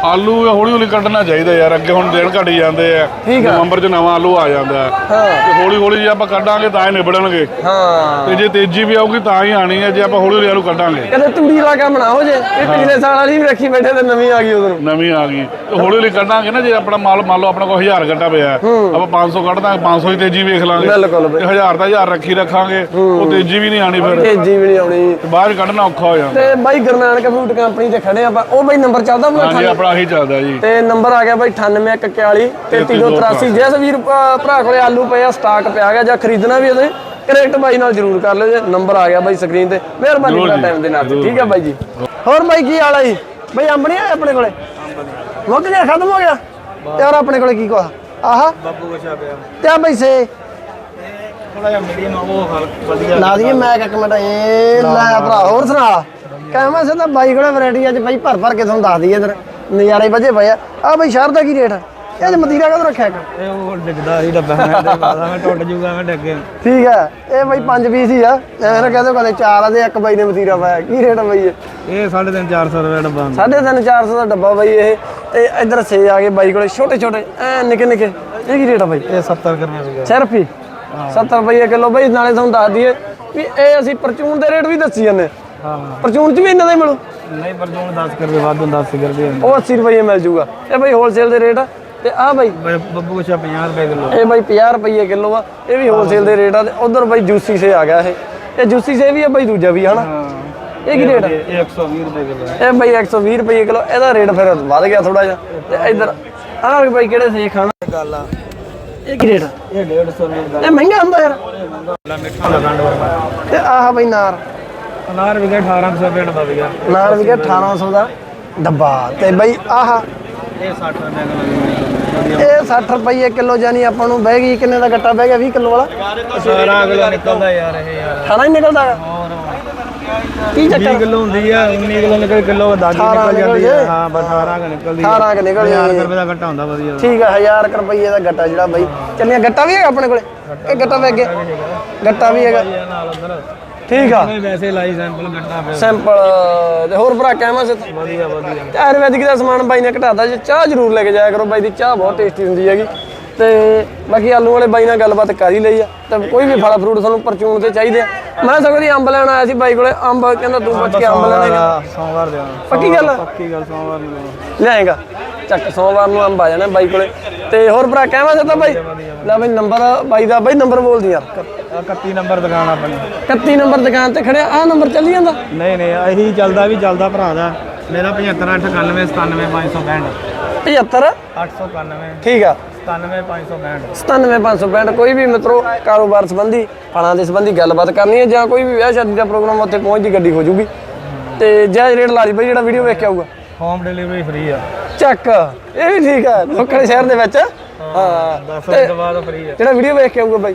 ਆਲੂ ਹੌਲੀ ਹੌਲੀ ਕੱਢਣਾ ਚਾਹੀਦਾ ਯਾਰ ਅੱਗੇ ਹੁਣ ਦਿਨ ਘਟੀ ਜਾਂਦੇ ਆ ਠੀਕ ਆ। ਨਵੰਬਰ 'ਚ ਨਵਾਂ ਆਲੂ ਆ ਜਾਂਦਾ। ਹੈ। ਹਾਂ ਤੇ ਹੌਲੀ ਹੌਲੀ ਜੇ ਆਪਾਂ ਕੱਢਾਂਗੇ ਤਾਂ ਹੀ ਨਿਬੜਨਗੇ। ਹਾਂ। ਤੇ ਜੇ ਤੇਜ਼ੀ ਵੀ ਆਊਗੀ ਤਾਂ ਹੀ ਆਣੀ ਹੈ ਜੇ ਆਪਾਂ ਹੌਲੀ ਹੌਲੀ ਆਲੂ ਕੱਢਾਂਗੇ। ਕਦੇ ਤੂੜੀ ਵਾਲਾ ਕੰਮ ਨਾ ਹੋ ਜੇ। ਇਹ ਪਿਛਲੇ ਸਾਲ ਵਾਲੀ ਵੀ ਰੱਖੀ ਬੈਠੇ ਤੇ ਨਵੀਂ ਆ ਗਈ ਉਦੋਂ। ਨਵੀਂ ਆ ਗਈ। ਤੇ ਹੌਲੀ ਹੌਲੀ ਕੱਢਾਂਗੇ ਨਾ ਜੇ ਆਪਣਾ ਮਾਲ ਮੰਨ ਲਓ ਆਪਣਾ ਕੋਈ 1000 ਘੰਟਾ ਪਿਆ ਹੈ, ਆਪਾਂ 500 ਕੱਢ ਦਾਂਗੇ 500 ਹੀ ਤੇਜ਼ੀ ਵੇਖ ਲਾਂਗੇ। ਬਿਲਕੁਲ। ਤੇ 1000 ਦਾ 1000 ਰੱਖੀ ਰੱਖਾਂਗੇ ਉਹ ਤੇਜ਼ੀ ਵੀ ਨਹੀਂ ਆਣੀ ਫਿਰ। ਤੇਜ਼ੀ ਵੀ ਨਹੀਂ ਆਉਣੀ। ਤੇ 'ਚ ਕੱਢਣਾ ਔਖਾ ਹੋ ਜਾਂਦਾ। ਤੇ ਬਾਈ ਗੁਰਨਾਨਕ ਫੂਡ ਕੰਪਨੀ ਤੇ ਖੜੇ ਆਪਾਂ ਉਹ ਬਾਈ ਨੰਬਰ ਚੱਲਦਾ ਆਪਣਾ ਹਾਂਜੀ ਆਪਣਾ ਆਹੀ ਚੱਲਦਾ ਜੀ। ਤੇ ਨੰਬਰ ਆ ਗਿਆ ਬਾਈ 9841 3383 ਜਿਸ ਵੀਰ ਭਰਾ ਕੋਲੇ ਆਲੂ ਪਏ ਆ ਸਟਾਕ ਪਿਆ ਗਿਆ ਜਾਂ ਖਰੀਦਣਾ ਵੀ ਉਹਦੇ ਕਨੈਕਟ ਬਾਈ ਨਾਲ ਜਰੂਰ ਕਰ ਲਿਓ ਜੇ। ਨੰਬਰ ਆ ਗਿਆ ਬਾਈ ਸਕਰੀਨ ਤੇ। ਮਿਹਰਬਾਨੀ ਜੀ, ਟਾਈਮ ਦੇ ਨਾਲ। ਠੀਕ ਹੈ ਬਾਈ ਜੀ। ਹੋਰ ਬਾਈ ਕੀ ਹਾਲ ਆ ਜੀ? ਬਾਈ ਅੰਬ ਨਹੀਂ ਆਪਣੇ ਕੋਲੇ? ਮੁੱਕ ਗਿਆ ਖਤਮ ਹੋ ਗਿਆ? ਹੋਰ ਆਪਣੇ ਕੋਲੇ ਕੀ ਕੋਆ ਆਹਾ। ਬਾਬੂ ਕੋ ਪਿਆ ਤੇ ਆ ਬਾਈ ਸੇ। ਥੋੜਾ ਜਿਹਾ ਮੀਡੀਅਮ ਉਹ ਵਧੀਆ। ਲਾ ਦਈਏ ਮੈਂ ਇੱਕ ਮਿੰਟ ਇਹ ਲੈ ਭਰਾ ਹੋਰ ਸੁਣਾ। ਕਹਿਮਾ ਸੇ ਤਾਂ ਬਾਈ ਕੋਲੇ ਵੈਰਾਈਟੀ ਅੱਜ ਬਾਈ ਭਰ ਭਰ ਕੇ ਤੁਹਾਨੂੰ ਦੱਸ ਦਈਏ ਇਧਰ। ਨਜ਼ਾਰੇ ਵਜੇ ਪਏ ਆ। ਆ ਬਾਈ ਸ਼ਹਿਰ ਦਾ ਕੀ ਰੇਟ ਆ? ਇਹ ਅੱਜ ਮਤੀਰਾ ਕਦੋਂ ਰੱਖਿਆ ਇੱਕ? ਇਹ ਉਹ ਡਿੱਗਦਾ ਸੀ ਡੱਬਾ ਮੈਂ ਤੇ ਪਾਦਾ ਮੈਂ ਟੁੱਟ ਜੂਗਾ ਮੈਂ ਡੱਗੇ ਠੀਕ ਹੈ ਇਹ ਬਾਈ ਪੰਜ ਪੀਸ ਹੀ ਆ। ਐਵੇਂ ਨਾ ਕਹਦੇ ਕਦੇ ਚਾਰ ਆ ਤੇ ਇੱਕ ਬਾਈ ਨੇ ਮਤੀਰਾ ਪਾਇਆ। ਕੀ ਰੇਟ ਆ ਬਾਈ ਇਹ? ਇਹ 3.5 400 ਰੁਪਏ ਡੱਬਾ ਸਾਢੇ ਤਿੰਨ 400 ਦਾ ਡੱਬਾ ਬਾਈ ਇਹ। ਤੇ ਇਧਰ ਸੇ ਆ ਗਏ ਬਾਈ ਕੋਲੇ ਛੋਟੇ ਛੋਟੇ। ਐ ਨਿੱਕੇ ਨਿੱਕੇ। ਇਹ ਕੀ ਰੇਟ ਆ ਬਾਈ? ਇਹ 70 ਰੁਪਏ ਸੀਗਾ। ਸਿਰਫ ਹੀ? 70 ਰੁਪਏ ਕਿਲੋ ਬਾਈ ਨਾਲੇ ਤੁਹਾਨੂੰ ਦੱਸ ਦਈਏ ਵੀ ਇਹ ਅਸੀਂ ਪਰਚੂਨ ਦੇ ਰੇਟ ਵੀ ਦੱਸੀ ਜਾਂਦੇ। ਹਾਂ। ਪਰਚੂਨ ਚ ਵੀ ਇਹਨਾਂ ਦਾ ਮਿਲੂ। ਨਹੀਂ ਪਰ ਜੂਨ 10 ਰੁਪਏ ਵੱਧ ਹੁੰਦਾ 10 ਰੁਪਏ ਉਹ 80 ਰੁਪਏ ਮਿਲ ਜੂਗਾ। ਇਹ ਬਾਈ ਹੋਲਸੇਲ ਦੇ ਰੇਟ ਆ। ਤੇ ਆ ਬਾਈ ਬੱਬੂ ਕੋ 50 ਰੁਪਏ ਕਿਲੋ ਇਹ ਬਾਈ 50 ਰੁਪਏ ਕਿਲੋ ਆ। ਇਹ ਵੀ ਹੋਲਸੇਲ ਦੇ ਰੇਟ ਆ ਤੇ ਉਧਰ ਬਾਈ ਜੂਸੀ ਸੇ ਆ ਗਿਆ ਇਹ। ਇਹ ਜੂਸੀ ਸੇ ਵੀ ਆ ਬਾਈ ਦੂਜਾ ਵੀ ਹਨਾ? ਇਹ ਕੀ ਰੇਟ ਆ? ਇਹ 120 ਰੁਪਏ ਕਿਲੋ ਇਹ ਬਾਈ 120 ਰੁਪਏ ਕਿਲੋ ਇਹਦਾ ਰੇਟ ਫਿਰ ਵੱਧ ਗਿਆ ਥੋੜਾ ਜਿਹਾ। ਤੇ ਇਧਰ ਆਹ ਬਾਈ ਕਿਹੜੇ ਸੇ ਖਾਣਾ ਗੱਲ ਆ। ਇਹ ਕੀ ਰੇਟ ਆ? ਇਹ 150 ਰੁਪਏ ਦਾ। ਇਹ ਮਹਿੰਗਾ ਹੁੰਦਾ ਯਾਰ। ਮਿੱਠਾ ਹੁੰਦਾ ਗੰਡ ਵਰਗਾ। ਤੇ ਆਹ ਬਾਈ ਨਾਰ। ਅਨਾਰ ਵੀ ਗਿਆ 1800 ਰੁਪਏ ਦਾ ਵੀ ਗਿਆ। ਨਾਰ ਵੀ 1800 ਦਾ ਡੱਬਾ। ਤੇ ਬਾਈ ਆਹ ਇਹ 60 ਰੁਪਏ ਕਿਲੋ ਇਹ 60 ਰੁਪਏ ਕਿਲੋ ਜਾਨੀ ਆਪਾਂ ਨੂੰ ਬਹਿ ਗਈ ਕਿੰਨੇ ਦਾ ਗੱਟਾ ਬਹਿ ਗਿਆ? 20 ਕਿਲੋ ਵਾਲਾ? ਸਾਰਾ ਕਿਲੋ ਨਿਕਲਦਾ ਯਾਰ ਇਹ ਯਾਰ। ਖਾਣਾ ਹੀ ਨਿਕਲਦਾ। ਹੋਰ। ਕੀ 20 ਚੱਕਰ ਕਿਲੋ ਹੁੰਦੀ ਆ 19 ਕਿਲੋ ਨਿਕਲ ਕਿਲੋ ਦਾਦੀ 18 ਨਿਕਲ ਜਾਂਦੀ ਆ। ਹਾਂ ਬਸ 18 ਕ ਨਿਕਲਦੀ 18 ਕੁ ਨਿਕਲ ਹਜ਼ਾਰ ਜਾਂਦੀ। ਰੁਪਏ ਦਾ ਘਟਾ ਹੁੰਦਾ ਵਧੀਆ ਠੀਕ ਆ 1000 ਕੁ ਰੁਪਏ ਦਾ ਗੱਟਾ ਜਿਹੜਾ ਬਾਈ। ਚੱਲੀਆਂ ਗੱਟਾ ਵੀ ਹੈਗਾ ਆਪਣੇ ਕੋਲੇ? ਇਹ ਗੱਟਾ ਵੀ ਅੱਗੇ ਗੱਟਾ ਵੀ ਹੈਗਾ ਨਾਲ ਅੰਦਰ। ਠੀਕ ਆ। ਮੈਂ ਵੈਸੇ ਲਾਈ ਸੈਂਪਲ ਘਟਾ ਪਿਆ ਸੈਂਪਲ ਤੇ ਹੋਰ ਭਰਾ ਕਹਿਮਾ ਸੇ? ਵਧੀਆ ਵਧੀਆ। ਤੇ ਆਯੁਰਵੈਦਿਕ ਦਾ ਸਮਾਨ ਬਾਈ ਨੇ ਘਟਾਤਾ ਜੀ ਚਾਹ ਜ਼ਰੂਰ ਲੈ ਕੇ ਜਾਇਆ ਕਰੋ ਬਾਈ ਦੀ ਚਾਹ ਬਹੁਤ ਟੇਸਟੀ ਹੁੰਦੀ ਹੈਗੀ। ਤੇ ਬਾਕੀ ਆਲੂ ਵਾਲੇ ਬਾਈ ਨਾਲ ਗੱਲਬਾਤ ਕਰ ਹੀ ਲਈ ਆ। ਤੇ ਕੋਈ ਵੀ ਫਲ ਫਰੂਟ ਤੁਹਾਨੂੰ ਪਰਚੂਨ ਤੇ ਚਾਹੀਦੇ ਆ। ਮੈਂ ਸਗੋਂ ਦੀ ਅੰਬ ਲੈਣ ਆਇਆ ਸੀ ਬਾਈ ਕੋਲੇ ਅੰਬ ਕਹਿੰਦਾ ਤੂੰ ਪੁੱਛ ਕੇ ਅੰਬ ਲੈਣੇ ਸੋਮਵਾਰ ਦੇ ਪੱਕੀ ਗੱਲ? ਪੱਕੀ ਗੱਲ ਸੋਮਵਾਰ ਨੂੰ ਦੇਣਾ। ਲਿਆਏਗਾ ਚੱਕ ਸੋਮਵਾਰ ਨੂੰ ਅੰਬ ਆ ਜਾਣਾ ਬਾਈ ਕੋਲੇ। ਤੇ ਹੋਰ ਭਰਾ ਕਹਿਵਾ ਸੇ ਤਾਂ ਬਾਈ? ਲੈ ਬਾਈ ਨੰਬਰ ਬਾਈ ਦਾ ਬਾਈ ਨੰਬਰ ਬੋਲ ਦੀ ਯਾਰ। ਆਹ 31 ਨੰਬਰ ਦੁਕਾਨ ਆਪਣੀ। 31 ਨੰਬਰ ਦੁਕਾਨ ਤੇ ਖੜਿਆ ਆਹ ਨੰਬਰ ਚੱਲੀ ਜਾਂਦਾ? ਨਹੀਂ ਨਹੀਂ ਇਹੀ ਚੱਲਦਾ ਵੀ ਚੱਲਦਾ ਭਰਾ ਦਾ। ਮੇਰਾ 75 98 97565 75 891 ਠੀਕ ਆ। 97565 97565 ਕੋਈ ਵੀ ਮਿੱਤਰੋ ਕਾਰੋਬਾਰ ਸੰਬੰਧੀ ਫਲਾਂ ਦੇ ਸੰਬੰਧੀ ਗੱਲਬਾਤ ਕਰਨੀ ਹੈ ਜਾਂ ਕੋਈ ਵੀ ਵਿਆਹ ਸ਼ਾਦੀ ਦਾ ਪ੍ਰੋਗਰਾਮ ਉੱਥੇ ਪਹੁੰਚਦੀ ਗੱਡੀ ਹੋ ਜੂਗੀ। ਤੇ ਜਾਇਜ਼ ਰੇਟ ਲਾ ਲਈ ਬਾਈ ਜਿਹੜਾ ਵੀਡੀਓ ਵੇਖ ਕੇ ਆਊਗਾ ਹੋਮ ਡਿਲੀਵਰੀ ਫ੍ਰੀ ਆ। ਚੱਕ ਇਹ ਵੀ ਠੀਕ ਆ ਲੋਕਲ ਸ਼ਹਿਰ ਦੇ ਵਿੱਚ। ਹਾਂ 10 ਤੇ ਤੋਂ ਬਾਅਦ ਫ੍ਰੀ ਆ। ਜਿਹੜਾ ਵੀਡੀਓ ਵੇਖ ਕੇ ਆਊਗਾ ਬਾਈ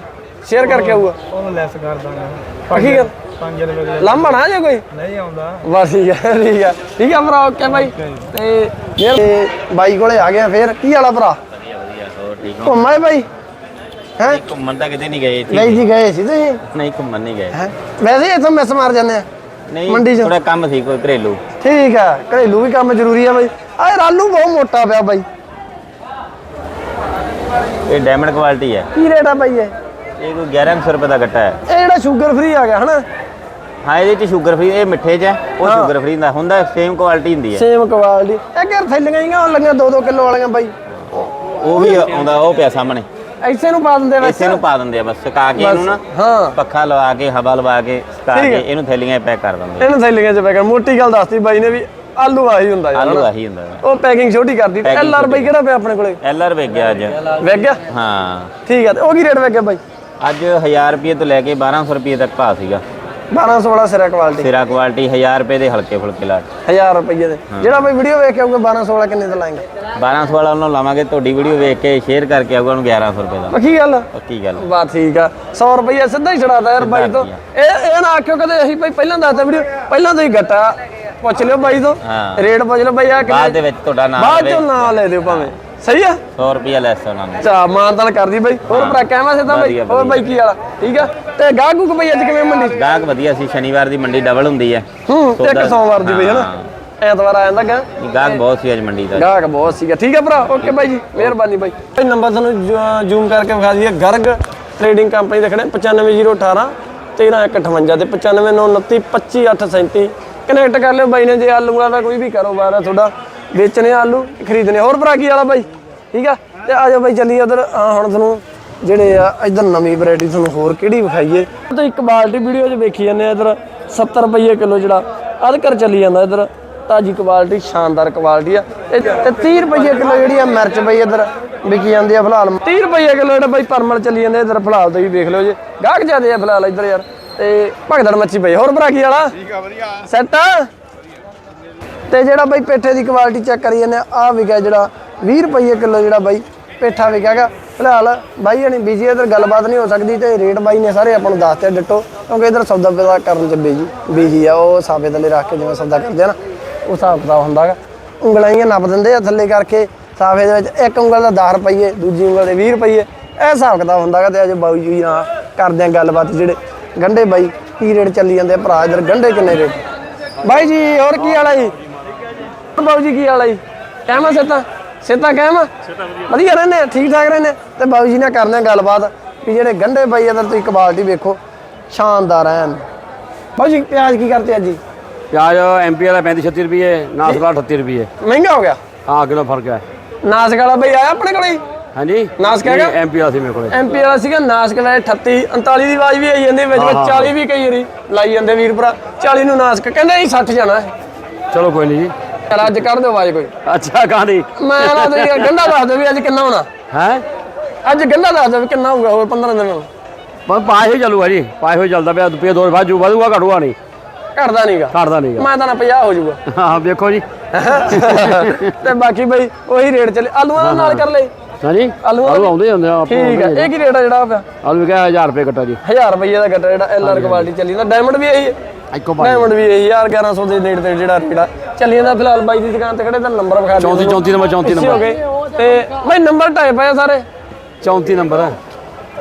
ਸ਼ੇਅਰ ਕਰਕੇ ਆਊਗਾ। ਉਹਨੂੰ ਲੈਸ ਕਰ ਦਾਂਗਾ। ਪੱਕੀ ਗੱਲ? 5 ਰੁਪਏ ਲਾਂਭਾ ਨਾ ਜੇ ਕੋਈ? ਨਹੀਂ ਆਉਂਦਾ। ਬਸ ਠੀਕ ਹੈ ਠੀਕ ਹੈ ਠੀਕ ਹੈ ਭਰਾ ਓਕੇ ਬਾਈ। ਤੇ ਤੇ ਬਾਈ ਕੋਲੇ ਆ ਗਿਆ ਫੇਰ। ਕੀ ਵਾਲਾ ਭਰਾ? ਵਧੀਆ ਵਧੀਆ ਹੋਰ ਠੀਕ ਘੁੰਮਾਏ ਬਾਈ? ਹੈ? ਘੁੰਮਣ ਤਾਂ ਕਿਤੇ ਨਹੀਂ ਗਏ ਸੀ ਬਾਈ ਜੀ ਗਏ ਸੀ ਤੁਸੀਂ? ਨਹੀਂ ਘੁੰਮਣ ਨਹੀਂ ਗਏ। ਹੈ? ਵੈਸੇ ਇੱਥੋਂ ਮਿਸ ਮਾਰ ਜਾਂਦੇ ਆ। ਨਹੀਂ ਮੰਡੀ 'ਚ? ਥੋੜਾ ਕੰਮ ਸੀ ਕੋਈ ਘਰੇਲੂ। ਠੀਕ ਆ ਘਰੇਲੂ ਵੀ ਕੰਮ ਜ਼ਰੂਰੀ ਆ ਬਾਈ। ਆ ਆਲੂ ਬਹੁਤ ਮੋਟਾ ਪਿਆ ਬਾਈ। ਇਹ ਡਾਇਮੰਡ ਕੁਆਲਿਟੀ ਹੈ। ਕੀ ਰੇਟ ਆ ਬਾਈ ਇਹ? ਇਹ ਕੋਈ 1100 ਰੁਪਏ ਦਾ ਗੱਟਾ ਹੈ। ਇਹ ਜਿਹੜਾ ਸ਼ੂਗਰ ਫ੍ਰੀ ਆ ਗਿਆ ਹਨਾ? ਹਾਂ ਇਹਦੇ ਚ ਸ਼ੂਗਰ ਫ੍ਰੀ ਇਹ ਮਿੱਠੇ ਚ ਹੈ। ਉਹ ਹਾਂ। ਸ਼ੂਗਰ ਫ੍ਰੀ ਦਾ ਹੁੰਦਾ ਸੇਮ ਕੁਆਲਿਟੀ ਹੁੰਦੀ ਹੈ। ਸੇਮ ਕੁਆਲਿਟੀ ਇਹ ਯਾਰ ਥੈਲੀਆਂ ਹੀ ਆਉਣ ਲੱਗੀਆਂ 2-2 ਕਿਲੋ ਵਾਲੀਆਂ ਬਾਈ। ਉਹ ਵੀ ਆਉਂਦਾ ਉਹ ਪਿਆ ਸਾਹਮਣੇ। ਐਸੇ ਨੂੰ ਪਾ ਦਿੰਦੇ ਵਿੱਚ ਇਸੇ ਨੂੰ ਪਾ ਦਿੰਦੇ ਆ ਬਸ ਸੁਕਾ ਕੇ ਇਹਨੂੰ ਨਾ ਹਾਂ। ਪੱਖਾ ਲਵਾ ਕੇ ਹਵਾ ਲਵਾ ਕੇ ਸੁਕਾ ਕੇ। ਇਹਨੂੰ ਥੈਲੀਆਂ ਪੈਕ ਕਰ ਦਿੰਦੇ ਇਹਨੂੰ ਥੈਲੀਆਂ 'ਚ ਪੈਕਰ ਮੋਟੀ ਗੱਲ ਦੱਸਤੀ ਬਾਈ ਨੇ ਵੀ ਆਲੂ ਆਹੀ ਹੁੰਦਾ ਯਾਰ ਆਲੂ? ਆਹੀ ਹੁੰਦਾ। ਉਹ ਪੈਕਿੰਗ ਛੋਟੀ ਕਰਦੀ ਐਲ ਆਰ ਬਾਈ। ਕਿਹੜਾ ਪਿਆ ਆਪਣੇ ਕੋਲੇ? ਐਲ ਆਰ ਵੇਚ ਗਿਆ ਅੱਜ। ਗਿਆ? ਹਾਂ। ਠੀਕ ਆ ਤੇ ਉਹ ਕੀ ਰੇਟ ਗਿਆ ਬਾਈ? ਅੱਜ 1000 ਰੁਪਏ ਤੋਂ ਲੈ ਕੇ 1200 ਰੁਪਏ ਤੱਕ ਭਾਅ ਸੀਗਾ। 1200 ਵਾਲਾ ਸਿਰਾ ਕੁਆਲਿਟੀ ਸਿਰਾ ਕੁਆਲਿਟੀ 1000 ਰੁਪਏ ਦੇ ਹਲਕੇ ਫੁਲਕੇ ਲਾਟ 1000 ਰੁਪਏ ਦੇ। ਜਿਹੜਾ ਬਾਈ ਵੀਡੀਓ ਵੇਖ ਕੇ ਆਊਗਾ 1200 ਵਾਲਾ ਕਿੰਨੇ ਦਾ ਲਾਏਗਾ? 1200 ਵਾਲਾ ਉਹਨੂੰ ਲਾਵਾਂਗੇ ਤੁਹਾਡੀ ਵੀਡੀਓ ਵੇਖ ਕੇ ਸ਼ੇਅਰ ਕਰਕੇ ਆਊਗਾ ਉਹਨੂੰ 1100 ਰੁਪਏ ਦਾ। ਪੱਕੀ ਗੱਲ? ਪੱਕੀ ਗੱਲ। ਬਾ ਠੀਕ ਆ। 100 ਰੁਪਏ ਸਿੱਧਾ ਹੀ ਛੜਾਦਾ ਯਾਰ ਬਾਈ ਤੋਂ। ਇਹ ਇਹ ਨਾ ਆਖਿਓ ਕਦੇ ਅਸੀਂ ਬਾਈ ਪਹਿਲਾਂ ਦੱਸਦਾ ਵੀਡੀਓ ਪਹਿਲਾਂ ਤੋਂ ਹੀ ਘਟਾ ਪੁੱਛ ਲਿਓ ਬਾਈ ਤੋਂ। ਹਾਂ। ਰੇਟ ਪੁੱਛ ਲਓ ਬਾਈ ਆ ਬਾਅਦ ਦੇ ਵਿੱਚ ਤੁਹਾਡਾ ਨਾਮ ਬਾਅਦ ਚੋਂ ਨਾਂ ਲੈ ਦਿਓ ਭਾਵੇਂ। ਸਹੀ ਆ? 100 ਰੁਪਏ ਲੈਸ ਉਹਨਾਂ ਨੇ। ਚਾ ਮਾਨਤਾਨ ਕਰਦੀ ਬਾਈ। ਹੋਰ ਭਰਾ ਕਹਿਵਾ ਸਿੱਧਾ ਬਾਈ? ਵਧੀਆ, ਹੋਰ ਬਾਈ ਕੀ ਵਾਲਾ ਠੀਕ ਆ? ਤੇ ਗਾਹ ਗੁੱਕ ਬਾਈ ਅੱਜ ਕਿਵੇਂ ਮੰਡੀ? ਗਾਹਕ ਵਧੀਆ ਸੀ ਸ਼ਨੀਵਾਰ ਦੀ ਮੰਡੀ ਡਬਲ ਹੁੰਦੀ ਹੈ ਹੂੰ ਤੇ ਇੱਕ ਸੌਦਾ- ਸੋਮਵਾਰ ਦੀ ਬਈ ਹਨਾ? ਐਤਵਾਰ ਆ ਜਾਂਦਾ ਗਾ ਨਹੀਂ, ਗਾਹਕ ਬਹੁਤ ਸੀ ਅੱਜ ਮੰਡੀ ਦਾ। ਗਾਹਕ ਬਹੁਤ ਸੀਗਾ। ਠੀਕ ਹੈ ਭਰਾ? ਓਕੇ ਬਾਈ ਜੀ ਮਿਹਰਬਾਨੀ ਬਾਈ। ਇਹ ਨੰਬਰ ਤੁਹਾਨੂੰ ਜ਼ੂਮ ਕਰਕੇ ਵਿਖਾ ਦਈਏ। ਗਰਗ ਟ੍ਰੇਡਿੰਗ ਕੰਪਨੀ ਦੇ ਖੜੇ 95018 13158 ਤੇ 9529 25837 ਕਨੈਕਟ ਕਰ ਲਿਓ ਬਾਈ ਨੇ ਜੇ ਆਲੂਆਂ ਦਾ ਕੋਈ ਵੀ ਕਾਰੋਬਾਰ ਆ ਤੁਹਾਡਾ। ਵੇਚਣੇ ਆਲੂ ਖਰੀਦਣੇ ਹੋਰ ਭਰਾ ਕੀ ਵਾਲਾ ਬਾਈ? ਠੀਕ ਆ? ਤੇ ਆ ਜਾਓ ਬਾਈ ਚੱਲੀਏ ਉਧਰ ਹੁਣ ਤੁਹਾਨੂੰ ਜਿਹੜੇ ਆ ਇਧਰ ਨਵੀਂ ਵੈਰਾਈਟੀ ਤੁਹਾਨੂੰ ਹੋਰ ਕਿਹੜੀ ਵਿਖਾਈਏ। ਤਾਂ ਇੱਕ ਬਾਲਟੀ ਵੀਡੀਓ 'ਚ ਵੇਖੀ ਜਾਂਦੇ ਆ ਇਧਰ 70 ਰੁਪਏ ਕਿਲੋ ਜਿਹੜਾ ਅਧਕਰ ਚੱਲੀ ਜਾਂਦਾ ਇਧਰ ਤਾਜੀ ਕੁਆਲਿਟੀ ਸ਼ਾਨਦਾਰ ਕੁਆਲਿਟੀ ਆ। ਤੇ ਤੇ 30 ਰੁਪਏ ਕਿਲੋ ਜਿਹੜੀ ਆ ਮਿਰਚ ਬਈ ਇਧਰ ਵਿਕੀ ਜਾਂਦੀ ਆ ਫਿਲਹਾਲ। 30 ਰੁਪਏ ਕਿਲੋ ਜਿਹੜਾ ਬਈ ਪਰਮਲ ਚੱਲੀ ਜਾਂਦੇ ਇਧਰ ਫਿਲਹਾਲ ਤੁਸੀਂ ਵੇਖ ਲਓ ਜੀ। ਗਾਹਕ ਜਿਆਦੇ ਆ ਫਿਲਹਾਲ ਇਧਰ ਯਾਰ। ਤੇ ਭਗਦੜ ਮੱਛੀ ਪਈ। ਹੋਰ ਭਰਾ ਕੀ ਵਾਲਾ ਠੀਕ ਆ ਵਧੀਆ। ਸੈੱਟ ਤੇ ਜਿਹੜਾ ਬਾਈ ਪੇਠੇ ਦੀ ਕੁਆਲਿਟੀ ਚੈੱਕ ਕਰੀ ਜਾਂਦੇ ਆ, ਆਹ ਵਿਕਿਆ ਜਿਹੜਾ 20 ਰੁਪਏ ਕਿਲੋ ਜਿਹੜਾ ਬਾਈ ਪੇਠਾ ਵਿਕਿਆਗਾ ਫਿਲਹਾਲ ਬਾਈ ਹਣੀ ਬੀਜੀ ਇਧਰ ਗੱਲਬਾਤ ਨਹੀਂ ਹੋ ਸਕਦੀ ਤੇ ਰੇਟ ਬਾਈ ਨੇ ਸਾਰੇ ਆਪਾਂ ਨੂੰ ਦੱਸਤੇ ਡਿੱਟੋ ਕਿਉਂਕਿ ਇਧਰ ਸੌਦਾ ਪਤਾ ਕਰਨ ਚ ਬੀਜੀ ਬੀਜੀ ਆ, ਉਹ ਸਾਫੇ ਥੱਲੇ ਰੱਖ ਕੇ ਜਿਵੇਂ ਸੌਦਾ ਕਰਦੇ ਆ ਨਾ, ਉਹ ਹਿਸਾਬ ਕਿਤਾਬ ਹੁੰਦਾਗਾ ਉਂਗਲਾਂ ਹੀ ਨੱਪ ਦਿੰਦੇ ਆ ਥੱਲੇ ਕਰਕੇ, ਸਾਫੇ ਦੇ ਵਿੱਚ ਇੱਕ ਉਂਗਲ ਦਾ 10 ਰੁਪਏ ਦੂਜੀ ਉਂਗਲ ਦੇ 20 ਰੁਪਏ ਇਹ ਹਿਸਾਬ ਕਿਤਾਬ ਹੁੰਦਾਗਾ ਤੇ ਅੱਜ ਬਾਈ ਜੀ ਨਾਲ ਕਰਦੇ ਆ ਗੱਲਬਾਤ ਜਿਹੜੇ ਗੰਡੇ ਬਾਈ, ਕੀ ਰੇਟ ਚੱਲੀ ਜਾਂਦੇ ਆ ਭਰਾ, ਇਧਰ ਗੰਡੇ ਕਿੰਨੇ ਰੇਟ ਬਾਈ ਜੀ, ਹੋਰ ਕੀ ਹਾਲ ਆ ਜੀ? ਬਾਬੂ ਜੀ ਕੀ ਹਾਲ ਹੈ ਜੀ? ਕਹਿਮਾ ਸੇਤਾ ਸੇਤਾ ਕਹਿਮਾ ਵਧੀਆ। ਰਹਿੰਦੇ ਆ, ਠੀਕ ਠਾਕ ਰਹਿੰਦੇ ਆ। ਤੇ ਬਾਬੂ ਜੀ ਨਾਲ ਕਰਦੇ ਆ ਗੱਲਬਾਤ ਵੀ ਜਿਹੜੇ ਗੰਡੇ ਪਈ ਆ ਤਾਂ ਤੁਸੀਂ ਕੁਆਲਿਟੀ ਵੇਖੋ ਸ਼ਾਨਦਾਰ ਐਨ ਬਾਬੂ ਜੀ ਪਿਆਜ਼ ਕੀ ਕਰਤੇ ਅੱਜ ਜੀ? ਪਿਆਜ਼ ਐਮਪੀ ਵਾਲਾ 35 36 ਰੁਪਏ ਨਾਸਕਲਾ 38 ਰੁਪਏ। ਮਹਿੰਗਾ ਹੋ ਗਿਆ? ਹਾਂ ਕਿਲੋ ਫ਼ਰਕ ਹੈ। ਨਾਸਕ ਵਾਲਾ ਬਈ ਆਇਆ ਆਪਣੇ ਕੋਲੇ? ਹਾਂਜੀ? ਨਾਸਕ ਹੈਗਾ? ਐਮਪੀ ਵਾਲਾ ਸੀ ਮੇਰੇ ਕੋਲੇ। ਐਮਪੀ ਵਾਲਾ ਸੀਗਾ ਨਾਸਕ ਵਾਲੇ 38 39 ਦੀ ਆਵਾਜ਼ ਵੀ ਆਈ ਜਾਂਦੀ ਵਿੱਚ ਵਿੱਚ 40 ਵੀ ਕਈ ਵਾਰੀ ਲਾਈ ਜਾਂਦੇ ਵੀਰ ਭਰਾ। 40 ਨੂੰ ਨਾਸਕ ਕਹਿੰਦੇ ਅਸੀਂ 60 ਜਾਣਾ। ਚਲੋ ਕੋਈ ਨਹੀਂ ਜੀ। ਚਲ ਅੱਜ ਕੱਢ ਦਿਓ ਆਵਾਜ਼ ਕੋਈ। ਅੱਛਾ ਕਾਹਦੀ? ਮੈਂ ਨਾ ਤੇ ਗੰਡਾ ਦੱਸ ਦਿਓ ਵੀ ਅੱਜ ਕਿੰਨਾ ਹੋਣਾ। ਹੈ? ਅੱਜ ਗੰਡਾ ਦੱਸ ਦਿਓ ਵੀ ਕਿੰਨਾ ਹੋਊਗਾ ਹੋਰ 15 ਦਿਨ ਨੂੰ। ਬਸ ਪਾਏ ਹੋਈ ਚੱਲੂਗਾ ਜੀ ਪਾਏ ਹੋਈ ਚੱਲਦਾ ਪਿਆ ਰੁਪਏ ਦੋ ਵਾਜੂ ਵਧੂਗਾ ਘਟੂਗਾ ਨਹੀਂ। ਘਟਦਾ ਨਹੀਂਗਾ ਘਟਦਾ ਨਹੀਂਗਾ ਮੈਂ ਤਾਂ ਨਾ 50 ਹੋ ਜਾਊਗਾ ਹਾਂ ਵੇਖੋ ਜੀ। ਤੇ ਬਾਕੀ ਬਈ ਉਹੀ ਰੇਟ ਚੱਲੇ। ਆਲੂਆਂ ਦਾ ਨਾਲ ਕਰ ਲੈ ਹਾਂਜੀ? ਆਲੂ ਆਲੂ ਆਉਂਦੇ ਹੀ ਹੁੰਦੇ ਆ ਆਪਾਂ ਠੀਕ ਹੈ ਇਹ ਕੀ ਰੇਟ ਆ ਜਿਹੜਾ ਪਿਆ? ਆਲੂ ਕਿਹਾ 1000 ਰੁਪਏ ਕੱਟਾ ਜੀ। 1000 ਰੁਪਏ ਦਾ ਗੱਟਾ ਜਿਹੜਾ ਐਲ ਆਰ ਕੁਆਲਿਟੀ ਚੱਲੀ ਜਾਂਦਾ। ਡਾਇਮੰਡ ਵੀ ਇਹੀ ਹੈ। ਡਾਇਮੰਡ ਵੀ ਇਹੀ 1000 1100 ਦੇ ਨੇੜੇ ਤੇ ਜਿਹੜਾ ਰੇਟ ਆ। ਚੱਲੀ ਜਾਂਦਾ ਫਿਲਹਾਲ ਬਾਈ ਦੀ ਦੁਕਾਨ ਤੇ ਖੜੇ ਤਾਂ ਨੰਬਰ ਵਿਖਾ ਦਿਓ 34 34 ਨੰਬਰ 34 ਇੱਥੇ ਹੋ ਨੰਬਰ। ਗਏ। ਤੇ ਬਈ ਨੰਬਰ ਟਾਈਪ ਪਏ ਆ ਸਾਰੇ। 34 ਨੰਬਰ ਹੈ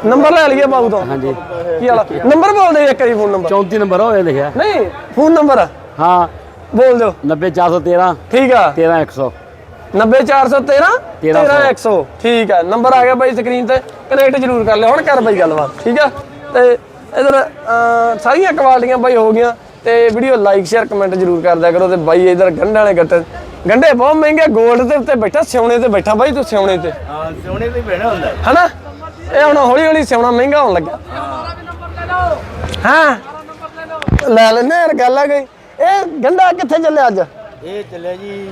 ਨੰਬਰ ਲੈ ਲਈਏ ਬਾਬੂ ਤੋਂ। ਹਾਂਜੀ। ਕੀ ਵਾਲਾ ਨੰਬਰ ਬੋਲ ਦੇ ਇੱਕ ਵਾਰੀ ਫੋਨ ਨੰਬਰ। 34 ਨੰਬਰ ਹੋਏ ਲਿਖਿਆ। ਨਹੀਂ ਫੋਨ ਨੰਬਰ। ਹਾਂ। ਬੋਲ ਦਿਓ। 90413 ਠੀਕ ਆ। 13100 90413 1300 13100 ਠੀਕ ਹੈ ਨੰਬਰ ਆ ਗਿਆ ਬਾਈ ਸਕਰੀਨ ਤੇ। ਕਨੈਕਟ ਜ਼ਰੂਰ ਕਰ ਲਿਓ। ਹੁਣ ਕਰ ਬਾਈ ਗੱਲਬਾਤ। ਠੀਕ ਆ? ਤੇ ਇਧਰ ਸਾਰੀਆਂ ਕੁਆਲਟੀਆਂ ਬਾਈ ਹੋ ਗਈਆਂ। ਤੇ ਵੀਡੀਓ ਲਾਈਕ ਸ਼ੇਅਰ ਕਮੈਂਟ ਜ਼ਰੂਰ ਕਰਦਿਆ ਕਰੋ ਤੇ ਬਾਈ ਇਧਰ ਗੰਢਾਂ ਵਾਲੇ ਗੱਟੇ ਗੰਢੇ ਬਹੁਤ ਮਹਿੰਗੇ 골ਡ ਦੇ ਉੱਤੇ ਬੈਠਾ ਸਿਉਣੇ ਤੇ ਬੈਠਾ ਬਾਈ ਤੂੰ ਸਿਉਣੇ ਤੇ। ਹਾਂ ਸੋਨੇ ਤੇ ਬਹਿਣਾ ਹੁੰਦਾ। ਹਨਾ? ਇਹ ਹੁਣ ਹੌਲੀ ਹੌਲੀ ਸਿਉਣਾ ਮਹਿੰਗਾ ਹੋਣ ਲੱਗਾ। ਹਾਂ। ਲੈ ਲੈਨੇ ਯਾਰ ਗੱਲ ਆ ਗਈ। ਇਹ ਗੰਢਾ ਕਿੱਥੇ ਚੱਲਿਆ ਅੱਜ? ਇਹ ਚੱਲਿਆ ਜੀ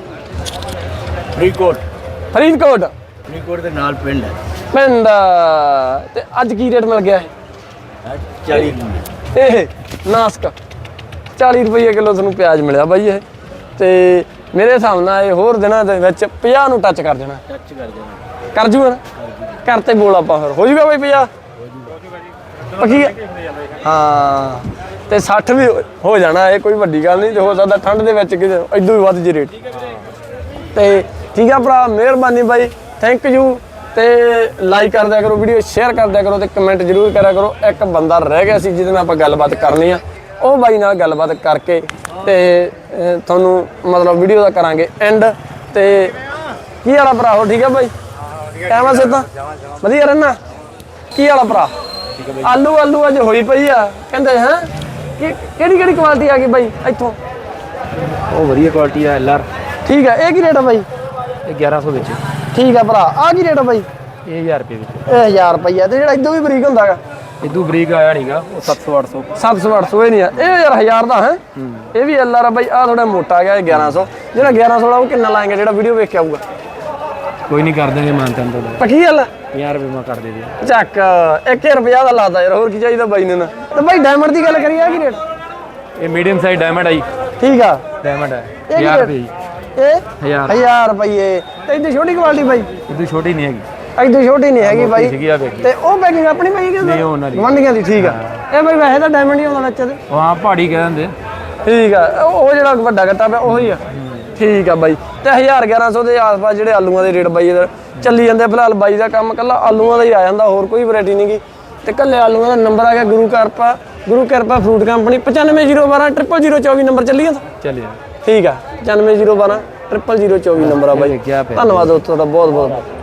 ਫਰੀਦਕੋਟ। ਫਰੀਦਕੋਟ? ਫਰੀਦਕੋਟ ਦੇ ਨਾਲ ਪਿੰਡ ਹੈ। ਪਿੰਡ। ਤੇ ਅੱਜ ਕੀ ਰੇਟ ਮਿਲ ਗਿਆ ਹੈ 40 ਇਹ ਨਾਸਕ। 40 ਰੁਪਏ ਕਿਲੋ ਤੁਹਾਨੂੰ ਪਿਆਜ਼ ਮਿਲਿਆ ਬਾਈ ਇਹ। ਤੇ ਮੇਰੇ ਹਿਸਾਬ ਨਾਲ ਇਹ ਹੋਰ ਦਿਨਾਂ ਦੇ ਵਿੱਚ 50 ਨੂੰ ਟੱਚ ਕਰ ਜਾਣਾ ਟੱਚ ਕਰ ਦੇਣਾ। ਕਰ ਜੂਗਾ ਨਾ? ਕਰ ਤੇ ਬੋਲ ਆਪਾਂ ਫਿਰ। ਹੋ ਜੂਗਾ ਬਈ 50 ਪੱਕੀ? ਹਾਂ। ਤੇ 60 ਵੀ ਹੋ- ਹੋ ਜਾਣਾ ਇਹ ਕੋਈ ਵੱਡੀ ਗੱਲ ਨਹੀਂ ਤੇ ਹੋ ਸਕਦਾ ਠੰਡ ਦੇ ਵਿੱਚ ਕਿਤੇ ਇਦੋਂ ਵੀ ਵੱਧ ਜੇ ਰੇਟ। ਤੇ ਠੀਕ ਆ ਭਰਾ ਮਿਹਰਬਾਨੀ ਬਾਈ। ਥੈਂਕ ਯੂ ਤੇ ਲਾਈਕ ਕਰ ਦਿਆ ਕਰੋ ਵੀਡੀਓ ਸ਼ੇਅਰ ਕਰ ਦਿਆ ਕਰੋ ਤੇ ਕਮੈਂਟ ਜ਼ਰੂਰ ਕਰਿਆ ਕਰੋ। ਇੱਕ ਬੰਦਾ ਰਹਿ ਗਿਆ ਸੀ ਜਿਹਦੇ ਨਾਲ ਆਪਾਂ ਗੱਲਬਾਤ ਕਰਨੀ ਆ। ਉਹ ਬਾਈ ਨਾਲ ਗੱਲਬਾਤ ਕਰਕੇ ਤੇ ਤੁਹਾਨੂੰ ਮਤਲਬ ਵੀਡੀਓ ਦਾ ਕਰਾਂਗੇ ਐਂਡ ਤੇ ਕੀ ਵਾਲਾ ਭਰਾ ਹੋ ਠੀਕ ਆ ਬਾਈ? ਕਿਵੇਂ ਸਿੱਧਾ ਵਧੀਆ ਰਹਿਣਾ? ਕੀ ਵਾਲਾ ਭਰਾ? ਆਲੂ ਆਲੂ ਅੱਜ ਹੋਈ ਪਈ ਆ। ਕਹਿੰਦੇ ਹੈ? ਕਿਹੜੀ ਕਿਹੜੀ ਕੁਆਲਿਟੀ ਆ ਗਈ ਬਾਈ ਇੱਥੋਂ? ਉਹ ਵਧੀਆ ਕੁਆਲਿਟੀ ਆ ਐਲਆਰ ਠੀਕ ਆ ਇਹ ਕੀ ਰੇਟ ਆ ਬਾਈ? ਇਹ 1100 ਵਿੱਚ। ਠੀਕ ਆ ਭਰਾ ਆ ਕੀ ਰੇਟ ਆ ਬਾਈ? ਇਹ 1000 ਰੁਪਏ ਵਿੱਚ। ਇਹ 1000 ਰੁਪਈਆ ਤੇ ਜਿਹੜਾ ਇਦੋਂ ਵੀ ਬਰੀਕ ਹੁੰਦਾਗਾ ਇਦੋਂ ਬਰੀਕ ਆਇਆ ਨਹੀਂਗਾ ਉਹ 700 800 700 800 ਇਹ ਨਹੀਂ ਆ। ਇਹ ਯਾਰ 1000 ਦਾ ਹੈ। ਇਹ ਵੀ ਐਲ ਆਰ ਆ ਬਾਈ ਆ ਥੋੜਾ ਮੋਟਾ ਗਿਆ ਇਹ 1100 ਜਿਹੜਾ 1100 ਵਾਲਾ ਉਹ ਕਿੰਨਾ ਲਾਏਗਾ? ਜਿਹੜਾ ਵੀਡੀਓ ਵੇਖ ਕੇ ਆਊਗਾ ਕੋਈ ਨਹੀਂ ਕਰ ਦੇਣਗੇ ਮਾਨਤਨ ਤੋਂ ਪੱਕੀ ਗੱਲ ਆ? 50 ਰੁਪਏ ਮੈਂ ਕਰ ਦੇ ਦੇ ਚੱਕ 1 ਰੁਪਿਆ ਦਾ ਲਾਦਾ ਯਾਰ ਹੋਰ ਕੀ ਚਾਹੀਦਾ ਬਾਈ ਨੇ ਨਾ। ਤੇ ਬਾਈ ਡਾਇਮੰਡ ਦੀ ਗੱਲ ਕਰੀਏ ਆ ਕੀ ਰੇਟ ਇਹ ਮੀਡੀਅਮ ਸਾਈਜ਼ ਡਾਇਮੰਡ ਆਈ ਠੀਕ ਆ। ਡਾਇਮੰਡ ਹੈ ਇਹ ਕੀ 1000 ਰੇਟ? ਰੁਪਏ ਇਹ ਹਜ਼ਾਰ। 1000 ਰੁਪਏ ਤੇ ਇਹਦੀ ਛੋਟੀ ਕੁਆਲਿਟੀ ਬਾਈ? ਇਦੋਂ ਛੋਟੀ ਨਹੀਂ ਹੈਗੀ। ਐਡੀ ਛੋਟੀ ਨਹੀਂ ਹੈਗੀ ਬਾਈ। ਸੀਗੀ ਆ ਵੇਖੀ ਤੇ ਉਹ ਪੈਕਿੰਗ ਆਪਣੀ ਪਈ ਕਿ ਨਹੀਂ, ਉਹ ਉਹਨਾਂ ਦੀ। ਗਵਾਂਢੀਆਂ ਦੀ ਠੀਕ ਆ। ਇਹ ਬਾਈ ਵੈਸੇ ਤਾਂ ਡਾਇਮੰਡ ਹੀ ਆਉਂਦਾ ਵਿੱਚ ਤੇ। ਉਹ ਹਾਂ ਪਹਾੜੀ ਕਹਿ ਦਿੰਦੇ। ਠੀਕ ਆ ਉਹ ਉਹ ਜਿਹੜਾ ਵੱਡਾ ਗੱਟਾ ਪਿਆ ਉਹੀ ਆ। ਠੀਕ ਆ ਬਾਈ। ਤੇ 1000 1100 ਦੇ ਆਸ-ਪਾਸ ਜਿਹੜੇ ਆਲੂਆਂ ਦੇ ਰੇਟ ਬਾਈ ਇਧਰ ਚੱਲੀ ਜਾਂਦੇ ਫਿਲਹਾਲ ਬਾਈ ਦਾ ਕੰਮ ਕੱਲਾ ਆਲੂਆਂ ਦਾ ਹੀ ਆ ਜਾਂਦਾ ਹੋਰ ਕੋਈ ਵੈਰਾਈਟੀ ਨਹੀਂਗੀ ਤੇ ਕੱਲੇ ਆਲੂਆਂ ਦਾ ਨੰਬਰ ਆ ਗਿਆ ਗੁਰੂ ਕਿਰਪਾ। ਗੁਰੂ ਕਿਰਪਾ ਫਰੂਟ ਕੰਪਨੀ 950120 0024 ਨੰਬਰ ਚੱਲੀ ਜਾਂਦਾ। ਚੱਲਿਆ ਠੀਕ ਆ 950120 0024 ਨੰਬਰ ਆ ਬਾਈ। ਪਿਆ? ਧੰਨਵਾਦ ਦੋਸਤੋ ਤੁਹਾਡਾ ਬਹੁਤ ਬਹੁਤ